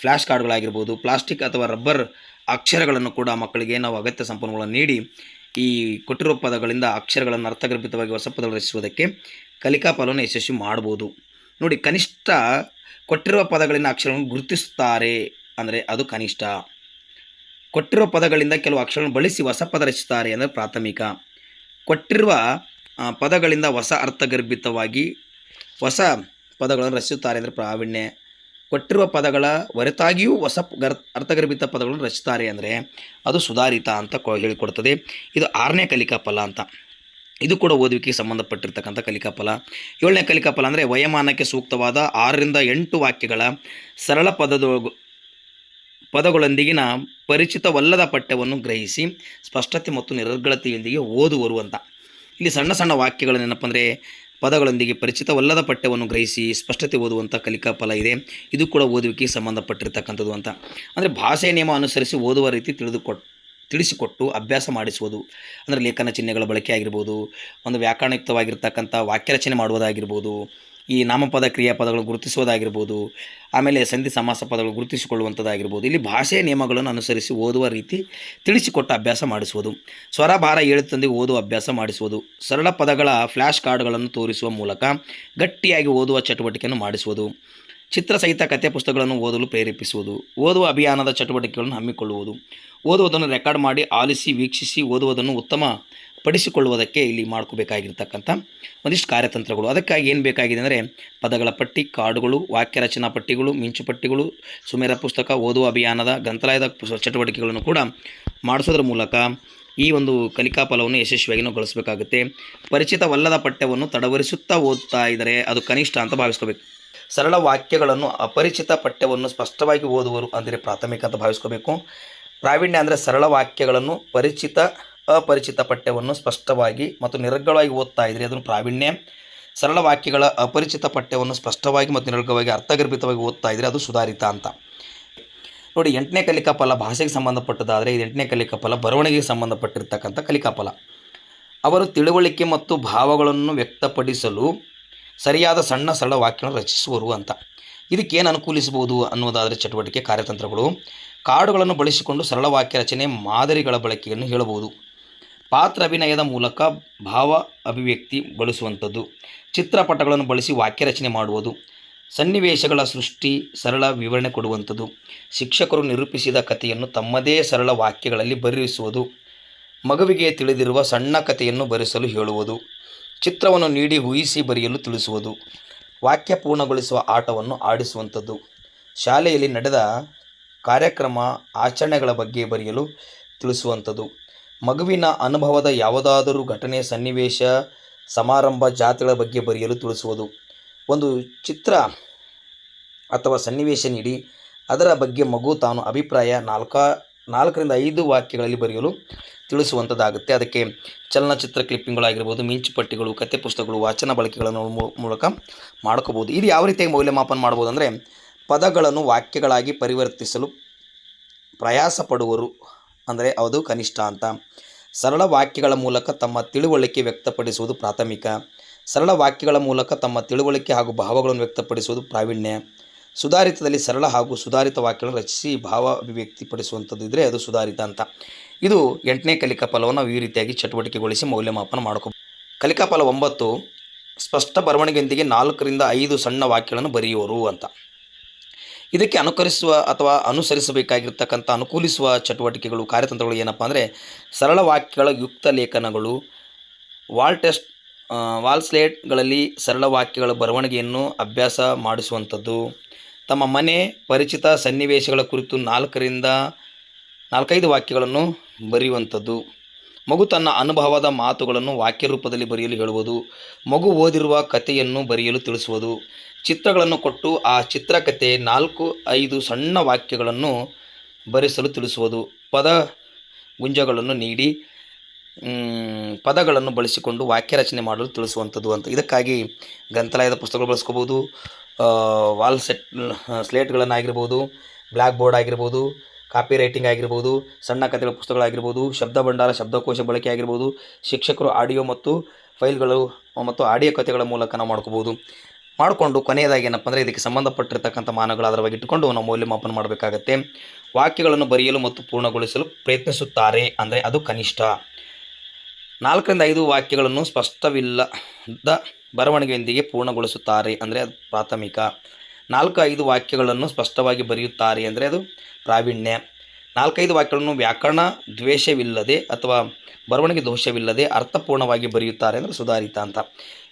ಫ್ಲ್ಯಾಶ್ ಕಾರ್ಡ್ಗಳಾಗಿರ್ಬೋದು, ಪ್ಲಾಸ್ಟಿಕ್ ಅಥವಾ ರಬ್ಬರ್ ಅಕ್ಷರಗಳನ್ನು ಕೂಡ ಮಕ್ಕಳಿಗೆ ನಾವು ಅಗತ್ಯ ಸಂಪನ್ಮೂಲಗಳನ್ನು ನೀಡಿ, ಈ ಕೊಟ್ಟಿರುವ ಪದಗಳಿಂದ ಅಕ್ಷರಗಳನ್ನು ಅರ್ಥಗರ್ಭಿತವಾಗಿ ಹೊಸ ಪದಗಳು ರಚಿಸುವುದಕ್ಕೆ ಕಲಿಕಾ ಯಶಸ್ವಿ ಮಾಡ್ಬೋದು. ನೋಡಿ, ಕನಿಷ್ಠ ಕೊಟ್ಟಿರುವ ಪದಗಳಿಂದ ಅಕ್ಷರಗಳನ್ನು ಗುರುತಿಸುತ್ತಾರೆ ಅಂದರೆ ಅದು ಕನಿಷ್ಠ. ಕೊಟ್ಟಿರುವ ಪದಗಳಿಂದ ಕೆಲವು ಅಕ್ಷರಗಳನ್ನು ಬಳಸಿ ಹೊಸ ಪದ ರಚಿಸುತ್ತಾರೆ ಅಂದರೆ ಪ್ರಾಥಮಿಕ. ಕೊಟ್ಟಿರುವ ಪದಗಳಿಂದ ಹೊಸ ಅರ್ಥಗರ್ಭಿತವಾಗಿ ಹೊಸ ಪದಗಳನ್ನು ರಚಿಸುತ್ತಾರೆ ಅಂದರೆ ಪ್ರಾವೀಣ್ಯ. ಕೊಟ್ಟಿರುವ ಪದಗಳ ಹೊರತಾಗಿಯೂ ಹೊಸ ಗರ್, ಅರ್ಥಗರ್ಭಿತ ಪದಗಳನ್ನು ರಚಿಸುತ್ತಾರೆ ಅಂದರೆ ಅದು ಸುಧಾರಿತ ಅಂತ ಹೇಳಿಕೊಡ್ತದೆ. ಇದು ಆರನೇ ಕಲಿಕಾ ಫಲ ಅಂತ. ಇದು ಕೂಡ ಓದುವಿಕೆಗೆ ಸಂಬಂಧಪಟ್ಟಿರ್ತಕ್ಕಂಥ ಕಲಿಕಾ ಫಲ ಏಳನೇ ಕಲಿಕಾ ಫಲ ಅಂದರೆ ವಯಮಾನಕ್ಕೆ ಸೂಕ್ತವಾದ ಆರರಿಂದ ಎಂಟು ವಾಕ್ಯಗಳ ಸರಳ ಪದದ, ಪದಗಳೊಂದಿಗಿನ ಪರಿಚಿತವಲ್ಲದ ಪಠ್ಯವನ್ನು ಗ್ರಹಿಸಿ, ಸ್ಪಷ್ಟತೆ ಮತ್ತು ನಿರರ್ಗಳತೆಯೊಂದಿಗೆ ಓದುವರು ಅಂತ. ಇಲ್ಲಿ ಸಣ್ಣ ಸಣ್ಣ ವಾಕ್ಯಗಳು ಏನಪ್ಪ ಅಂದರೆ ಪದಗಳೊಂದಿಗೆ ಪರಿಚಿತವಲ್ಲದ ಪಠ್ಯವನ್ನು ಗ್ರಹಿಸಿ ಸ್ಪಷ್ಟತೆ ಓದುವಂಥ ಕಲಿಕಾ ಫಲ ಇದೆ. ಇದು ಕೂಡ ಓದುವಿಕೆಗೆ ಸಂಬಂಧಪಟ್ಟಿರ್ತಕ್ಕಂಥದ್ದು ಅಂತ. ಅಂದರೆ ಭಾಷೆ ನಿಯಮ ಅನುಸರಿಸಿ ಓದುವ ರೀತಿ ತಿಳಿದುಕೊಟ್, ತಿಳಿಸಿಕೊಟ್ಟು ಅಭ್ಯಾಸ ಮಾಡಿಸುವುದು. ಅಂದರೆ ಲೇಖನ ಚಿಹ್ನೆಗಳ ಬಳಕೆ ಆಗಿರ್ಬೋದು ಒಂದು ವ್ಯಾಕರಣಯುಕ್ತವಾಗಿರ್ತಕ್ಕಂಥ ವಾಕ್ಯ ರಚನೆ ಮಾಡುವುದಾಗಿರ್ಬೋದು ಈ ನಾಮಪದ ಕ್ರಿಯಾಪದಗಳು ಗುರುತಿಸುವುದಾಗಿರ್ಬೋದು ಆಮೇಲೆ ಸಂಧಿ ಸಮಾಸ ಪದಗಳು ಗುರುತಿಸಿಕೊಳ್ಳುವಂಥದ್ದಾಗಿರ್ಬೋದು, ಇಲ್ಲಿ ಭಾಷೆಯ ನಿಯಮಗಳನ್ನು ಅನುಸರಿಸಿ ಓದುವ ರೀತಿ ತಿಳಿಸಿಕೊಟ್ಟ ಅಭ್ಯಾಸ ಮಾಡಿಸುವುದು, ಸ್ವರ ಭಾರ ಏಳುತ್ತಂದೆ ಓದುವ ಅಭ್ಯಾಸ ಮಾಡಿಸುವುದು, ಸರಳ ಪದಗಳ ಫ್ಲ್ಯಾಶ್ ಕಾರ್ಡ್ಗಳನ್ನು ತೋರಿಸುವ ಮೂಲಕ ಗಟ್ಟಿಯಾಗಿ ಓದುವ ಚಟುವಟಿಕೆಯನ್ನು ಮಾಡಿಸುವುದು ಚಿತ್ರ ಸಹಿತ ಕಥೆ ಪುಸ್ತಕಗಳನ್ನು ಓದಲು ಪ್ರೇರೇಪಿಸುವುದು, ಓದುವ ಅಭಿಯಾನದ ಚಟುವಟಿಕೆಗಳನ್ನು ಹಮ್ಮಿಕೊಳ್ಳುವುದು, ಓದುವುದನ್ನು ರೆಕಾರ್ಡ್ ಮಾಡಿ ಆಲಿಸಿ, ವೀಕ್ಷಿಸಿ, ಓದುವುದನ್ನು ಉತ್ತಮ ಪಡಿಸಿಕೊಳ್ಳುವುದಕ್ಕೆ ಇಲ್ಲಿ ಮಾಡ್ಕೋಬೇಕಾಗಿರ್ತಕ್ಕಂಥ ಒಂದಿಷ್ಟು ಕಾರ್ಯತಂತ್ರಗಳು. ಅದಕ್ಕಾಗಿ ಏನು ಬೇಕಾಗಿದೆ ಅಂದರೆ ಪದಗಳ ಪಟ್ಟಿ, ಕಾರ್ಡುಗಳು, ವಾಕ್ಯ ರಚನಾ ಪಟ್ಟಿಗಳು, ಮಿಂಚು ಪಟ್ಟಿಗಳು, ಸುಮೇರ ಪುಸ್ತಕ, ಓದುವ ಅಭಿಯಾನದ ಗ್ರಂಥಾಲಯದ ಚಟುವಟಿಕೆಗಳನ್ನು ಕೂಡ ಮಾಡಿಸೋದ್ರ ಮೂಲಕ ಈ ಒಂದು ಕಲಿಕಾ ಫಲವನ್ನು ಯಶಸ್ವಿಯಾಗಿ ನಾವು ಗಳಿಸಬೇಕಾಗುತ್ತೆ. ಪರಿಚಿತವಲ್ಲದ ಪಠ್ಯವನ್ನು ತಡವರಿಸುತ್ತಾ ಓದ್ತಾ ಇದ್ದರೆ ಅದು ಕನಿಷ್ಠ ಅಂತ ಭಾವಿಸ್ಕೋಬೇಕು. ಸರಳ ವಾಕ್ಯಗಳನ್ನು ಅಪರಿಚಿತ ಪಠ್ಯವನ್ನು ಸ್ಪಷ್ಟವಾಗಿ ಓದುವರು ಅಂದರೆ ಪ್ರಾಥಮಿಕ ಅಂತ ಭಾವಿಸ್ಕೋಬೇಕು. ಪ್ರಾವೀಣ್ಯ ಅಂದರೆ ಸರಳ ವಾಕ್ಯಗಳನ್ನು ಪರಿಚಿತ ಅಪರಿಚಿತ ಪಠ್ಯವನ್ನು ಸ್ಪಷ್ಟವಾಗಿ ಮತ್ತು ನಿರರ್ಗಳವಾಗಿ ಓದ್ತಾ ಇದ್ರೆ, ಅದನ್ನು ಪ್ರಾವೀಣ್ಯ, ಸರಳ ವಾಕ್ಯಗಳ ಅಪರಿಚಿತ ಪಠ್ಯವನ್ನು ಸ್ಪಷ್ಟವಾಗಿ ಮತ್ತು ನಿರರ್ಗಳವಾಗಿ ಅರ್ಥಗರ್ಭಿತವಾಗಿ ಓದ್ತಾ ಇದ್ದರೆ ಅದು ಸುಧಾರಿತ ಅಂತ. ನೋಡಿ, ಎಂಟನೇ ಕಲಿಕಾ ಫಲ ಭಾಷೆಗೆ ಸಂಬಂಧಪಟ್ಟದಾದರೆ, ಇದು ಎಂಟನೇ ಕಲಿಕಾ ಫಲ ಬರವಣಿಗೆಗೆ ಸಂಬಂಧಪಟ್ಟಿರ್ತಕ್ಕಂಥ ಕಲಿಕಾ ಫಲ ಅವರು ತಿಳುವಳಿಕೆ ಮತ್ತು ಭಾವಗಳನ್ನು ವ್ಯಕ್ತಪಡಿಸಲು ಸರಿಯಾದ ಸಣ್ಣ ಸರಳ ವಾಕ್ಯಗಳನ್ನು ರಚಿಸುವರು ಅಂತ. ಇದಕ್ಕೇನು ಅನುಕೂಲಿಸಬಹುದು ಅನ್ನೋದಾದರೆ ಚಟುವಟಿಕೆ, ಕಾರ್ಯತಂತ್ರಗಳು. ಕಾರ್ಡುಗಳನ್ನು ಬಳಸಿಕೊಂಡು ಸರಳ ವಾಕ್ಯ ರಚನೆ, ಮಾದರಿಗಳ ಬಳಕೆಯನ್ನು ಹೇಳಬಹುದು. ಪಾತ್ರ ಅಭಿನಯದ ಮೂಲಕ ಭಾವ ಅಭಿವ್ಯಕ್ತಿ ಬಳಸುವಂಥದ್ದು. ಚಿತ್ರಪಟಗಳನ್ನು ಬಳಸಿ ವಾಕ್ಯ ರಚನೆ ಮಾಡುವುದು. ಸನ್ನಿವೇಶಗಳ ಸೃಷ್ಟಿ ಸರಳ ವಿವರಣೆ ಕೊಡುವಂಥದ್ದು. ಶಿಕ್ಷಕರು ನಿರೂಪಿಸಿದ ಕಥೆಯನ್ನು ತಮ್ಮದೇ ಸರಳ ವಾಕ್ಯಗಳಲ್ಲಿ ಬರೆಯಿಸುವುದು ಮಗುವಿಗೆ ತಿಳಿದಿರುವ ಸಣ್ಣ ಕಥೆಯನ್ನು ಬರೆಸಲು ಹೇಳುವುದು. ಚಿತ್ರವನ್ನು ನೀಡಿ ಊಹಿಸಿ ಬರೆಯಲು ತಿಳಿಸುವುದು. ವಾಕ್ಯ ಪೂರ್ಣಗೊಳಿಸುವ ಆಟವನ್ನು ಆಡಿಸುವಂಥದ್ದು. ಶಾಲೆಯಲ್ಲಿ ನಡೆದ ಕಾರ್ಯಕ್ರಮ ಆಚರಣೆಗಳ ಬಗ್ಗೆ ಬರೆಯಲು ತಿಳಿಸುವಂಥದ್ದು. ಮಗುವಿನ ಅನುಭವದ ಯಾವುದಾದರೂ ಘಟನೆ, ಸನ್ನಿವೇಶ, ಸಮಾರಂಭ ಜಾತಿಗಳ ಬಗ್ಗೆ ಬರೆಯಲು ತಿಳಿಸುವುದು. ಒಂದು ಚಿತ್ರ ಅಥವಾ ಸನ್ನಿವೇಶ ನೀಡಿ, ಅದರ ಬಗ್ಗೆ ಮಗು ತಾನು ಅಭಿಪ್ರಾಯ ನಾಲ್ಕ, ನಾಲ್ಕರಿಂದ ಐದು ವಾಕ್ಯಗಳಲ್ಲಿ ಬರೆಯಲು ತಿಳಿಸುವಂಥದ್ದಾಗುತ್ತೆ ಅದಕ್ಕೆ ಚಲನಚಿತ್ರ ಕ್ಲಿಪ್ಪಿಂಗ್ಗಳಾಗಿರ್ಬೋದು, ಮಿಂಚುಪಟ್ಟಿಗಳು ಕತೆ ಪುಸ್ತಕಗಳು, ವಾಚನ ಬಳಕೆಗಳನ್ನು ಮೂಲಕ ಮಾಡ್ಕೋಬೋದು. ಇದು ಯಾವ ರೀತಿಯಾಗಿ ಮೌಲ್ಯಮಾಪನ ಮಾಡ್ಬೋದು ಅಂದರೆ ಪದಗಳನ್ನು ವಾಕ್ಯಗಳಾಗಿ ಪರಿವರ್ತಿಸಲು ಪ್ರಯಾಸ ಪಡುವರು ಅಂದರೆ ಅದು ಕನಿಷ್ಠ ಅಂತ. ಸರಳ ವಾಕ್ಯಗಳ ಮೂಲಕ ತಮ್ಮ ತಿಳುವಳಿಕೆ ವ್ಯಕ್ತಪಡಿಸುವುದು ಪ್ರಾಥಮಿಕ. ಸರಳ ವಾಕ್ಯಗಳ ಮೂಲಕ ತಮ್ಮ ತಿಳುವಳಿಕೆ ಹಾಗೂ ಭಾವಗಳನ್ನು ವ್ಯಕ್ತಪಡಿಸುವುದು ಪ್ರಾವೀಣ್ಯ. ಸುಧಾರಿತದಲ್ಲಿ ಸರಳ ಹಾಗೂ ಸುಧಾರಿತ ವಾಕ್ಯಗಳನ್ನು ರಚಿಸಿ ಭಾವ ಅಭಿವ್ಯಕ್ತಿಪಡಿಸುವಂಥದ್ದು ಇದ್ದರೆ ಅದು ಸುಧಾರಿತ ಅಂತ. ಇದು ಎಂಟನೇ ಕಲಿಕಾ ಫಲವನ್ನು ಈ ರೀತಿಯಾಗಿ ಚಟುವಟಿಕೆಗೊಳಿಸಿ ಮೌಲ್ಯಮಾಪನ ಮಾಡ್ಕೋ ಕಲಿಕಾ ಫಲ ಒಂಬತ್ತು, ಸ್ಪಷ್ಟ ಬರವಣಿಗೆಯೊಂದಿಗೆ ನಾಲ್ಕರಿಂದ ಐದು ಸಣ್ಣ ವಾಕ್ಯಗಳನ್ನು ಬರೆಯುವರು ಅಂತ. ಇದಕ್ಕೆ ಅನುಕರಿಸುವ ಅಥವಾ ಅನುಸರಿಸಬೇಕಾಗಿರ್ತಕ್ಕಂಥ ಅನುಕೂಲಿಸುವ ಚಟುವಟಿಕೆಗಳು, ಕಾರ್ಯತಂತ್ರಗಳು ಏನಪ್ಪ ಅಂದರೆ ಸರಳ ವಾಕ್ಯಗಳ ಯುಕ್ತ ಲೇಖನಗಳು ವಾಲ್ ಟೆಸ್ಟ್ ವಾಲ್ ಸ್ಲೇಟ್ಗಳಲ್ಲಿ ಸರಳ ವಾಕ್ಯಗಳ ಬರವಣಿಗೆಯನ್ನು ಅಭ್ಯಾಸ ಮಾಡಿಸುವಂಥದ್ದು, ತಮ್ಮ ಮನೆ ಪರಿಚಿತ ಸನ್ನಿವೇಶಗಳ ಕುರಿತು ನಾಲ್ಕರಿಂದ ನಾಲ್ಕೈದು ವಾಕ್ಯಗಳನ್ನು ಬರೆಯುವಂಥದ್ದು, ಮಗು ತನ್ನ ಅನುಭವದ ಮಾತುಗಳನ್ನು ವಾಕ್ಯ ರೂಪದಲ್ಲಿ ಬರೆಯಲು ಹೇಳುವುದು, ಮಗು ಓದಿರುವ ಕಥೆಯನ್ನು ಬರೆಯಲು ತಿಳಿಸುವುದು ಚಿತ್ರಗಳನ್ನು ಕೊಟ್ಟು ಆ ಚಿತ್ರಕಥೆ ನಾಲ್ಕು ಐದು ಸಣ್ಣ ವಾಕ್ಯಗಳನ್ನು ಬರೆಸಲು ತಿಳಿಸುವುದು. ಪದ ಗುಂಜಗಳನ್ನು ನೀಡಿ ಪದಗಳನ್ನು ಬಳಸಿಕೊಂಡು ವಾಕ್ಯ ರಚನೆ ಮಾಡಲು ತಿಳಿಸುವಂಥದ್ದು ಅಂತ. ಇದಕ್ಕಾಗಿ ಗ್ರಂಥಾಲಯದ ಪುಸ್ತಕಗಳು ಬಳಸ್ಕೋಬೋದು ವಾಲ್ ಸೆಟ್ ಸ್ಲೇಟ್ಗಳನ್ನಾಗಿರ್ಬೋದು ಬ್ಲ್ಯಾಕ್ ಬೋರ್ಡ್ ಆಗಿರ್ಬೋದು, ಕಾಪಿ ರೈಟಿಂಗ್ ಆಗಿರ್ಬೋದು, ಸಣ್ಣ ಕಥೆಗಳ ಪುಸ್ತಕಗಳಾಗಿರ್ಬೋದು, ಶಬ್ದ ಭಂಡಾರ, ಶಬ್ದಕೋಶ ಬಳಕೆ ಆಗಿರ್ಬೋದು, ಶಿಕ್ಷಕರು ಆಡಿಯೋ ಮತ್ತು ಫೈಲ್ಗಳು ಮತ್ತು ಆಡಿಯೋ ಕಥೆಗಳ ಮೂಲಕ ನಾವು ಮಾಡ್ಕೋಬೋದು. ಮಾಡಿಕೊಂಡು ಕೊನೆಯದಾಗಿ ಏನಪ್ಪ ಅಂದರೆ ಇದಕ್ಕೆ ಸಂಬಂಧಪಟ್ಟಿರ್ತಕ್ಕಂಥ ಮಾನಗಳು ಅದರ ಬಗ್ಗೆ ಇಟ್ಟುಕೊಂಡು ನಾವು ಮೌಲ್ಯಮಾಪನ ಮಾಡಬೇಕಾಗತ್ತೆ. ವಾಕ್ಯಗಳನ್ನು ಬರೆಯಲು ಮತ್ತು ಪೂರ್ಣಗೊಳಿಸಲು ಪ್ರಯತ್ನಿಸುತ್ತಾರೆ ಅಂದರೆ ಅದು ಕನಿಷ್ಠ. ನಾಲ್ಕರಿಂದ ಐದು ವಾಕ್ಯಗಳನ್ನು ಸ್ಪಷ್ಟವಿಲ್ಲದ ಬರವಣಿಗೆಯೊಂದಿಗೆ ಪೂರ್ಣಗೊಳಿಸುತ್ತಾರೆ ಅಂದರೆ ಅದು ಪ್ರಾಥಮಿಕ. ನಾಲ್ಕು ಐದು ವಾಕ್ಯಗಳನ್ನು ಸ್ಪಷ್ಟವಾಗಿ ಬರೆಯುತ್ತಾರೆ ಅಂದರೆ ಅದು ಪ್ರಾವೀಣ್ಯ. ನಾಲ್ಕೈದು ವಾಕ್ಯಗಳನ್ನು ವ್ಯಾಕರಣ ದ್ವೇಷವಿಲ್ಲದೆ ಅಥವಾ ಬರವಣಿಗೆ ದೋಷವಿಲ್ಲದೆ ಅರ್ಥಪೂರ್ಣವಾಗಿ ಬರೆಯುತ್ತಾರೆ ಅಂದರೆ ಸುಧಾರಿತ ಅಂತ.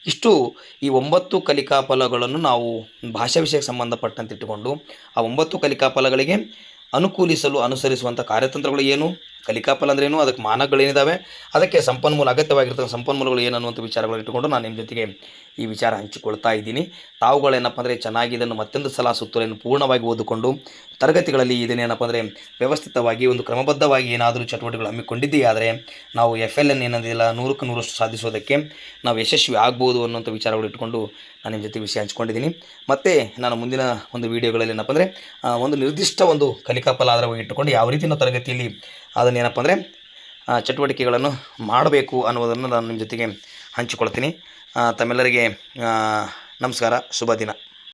ಇಷ್ಟು ಈ ಒಂಬತ್ತು ಕಲಿಕಾ ಫಲಗಳನ್ನು ನಾವು ಭಾಷಾ ವಿಷಯಕ್ಕೆ ಸಂಬಂಧಪಟ್ಟಂತೆ ಇಟ್ಟುಕೊಂಡು ಆ ಒಂಬತ್ತು ಕಲಿಕಾ ಫಲಗಳಿಗೆ ಅನುಕೂಲಿಸಲು ಅನುಸರಿಸುವಂಥ ಕಾರ್ಯತಂತ್ರಗಳು ಏನು? ಕಲಿಕಾಫಲ ಅಂದ್ರೇನು ಅದಕ್ಕೆ ಮಾನಗಳೇನಿದ್ದಾವೆ ಅದಕ್ಕೆ ಸಂಪನ್ಮೂಲ, ಅಗತ್ಯವಾಗಿರ್ತಕ್ಕಂಥ ಸಂಪನ್ಮೂಲಗಳು ಏನು ಅನ್ನುವಂಥ ವಿಚಾರಗಳು ಇಟ್ಟುಕೊಂಡು ನಾನು ನಿಮ್ಮ ಜೊತೆಗೆ ಈ ವಿಚಾರ ಹಂಚಿಕೊಳ್ತಾ ಇದ್ದೀನಿ. ತಾವುಗಳೇನಪ್ಪ ಅಂದರೆ ಚೆನ್ನಾಗಿ ಇದನ್ನು ಮತ್ತೊಂದು ಸಲ ಸುತ್ತೋಲೆಯನ್ನು ಪೂರ್ಣವಾಗಿ ಓದಿಕೊಂಡು ತರಗತಿಗಳಲ್ಲಿ ಇದನ್ನೇನಪ್ಪ ಅಂದರೆ ವ್ಯವಸ್ಥಿತವಾಗಿ ಒಂದು ಕ್ರಮಬದ್ಧವಾಗಿ ಏನಾದರೂ ಚಟುವಟಿಕೆಗಳು ಆದರೆ ನಾವು ಎಫ್ ಎಲ್ ಎನ್ ಏನಂದಿಲ್ಲ ನೂರಕ್ಕೆ ನೂರಷ್ಟು ಸಾಧಿಸೋದಕ್ಕೆ ನಾವು ಯಶಸ್ವಿ ಆಗ್ಬೋದು ಅನ್ನೋಂಥ ವಿಚಾರಗಳು ಇಟ್ಕೊಂಡು ನಾನು ನಿಮ್ಮ ಜೊತೆ ವಿಷಯ ಹಂಚ್ಕೊಂಡಿದ್ದೀನಿ. ಮತ್ತು ನಾನು ಮುಂದಿನ ಒಂದು ವೀಡಿಯೋಗಳಲ್ಲಿ ಏನಪ್ಪ ಅಂದರೆ ಒಂದು ನಿರ್ದಿಷ್ಟ ಒಂದು ಕಲಿಕಾಪಲ ಆಧಾರವಾಗಿ ಇಟ್ಟುಕೊಂಡು ಯಾವ ರೀತಿಯ ತರಗತಿಯಲ್ಲಿ ಅದನ್ನೇನಪ್ಪ ಅಂದರೆ ಚಟುವಟಿಕೆಗಳನ್ನು ಮಾಡಬೇಕು ಅನ್ನೋದನ್ನು ನಾನು ನಿಮ್ಮ ಜೊತೆಗೆ ಹಂಚಿಕೊಳ್ತೀನಿ. ತಮ್ಮೆಲ್ಲರಿಗೆ ನಮಸ್ಕಾರ. ಶುಭ ದಿನ.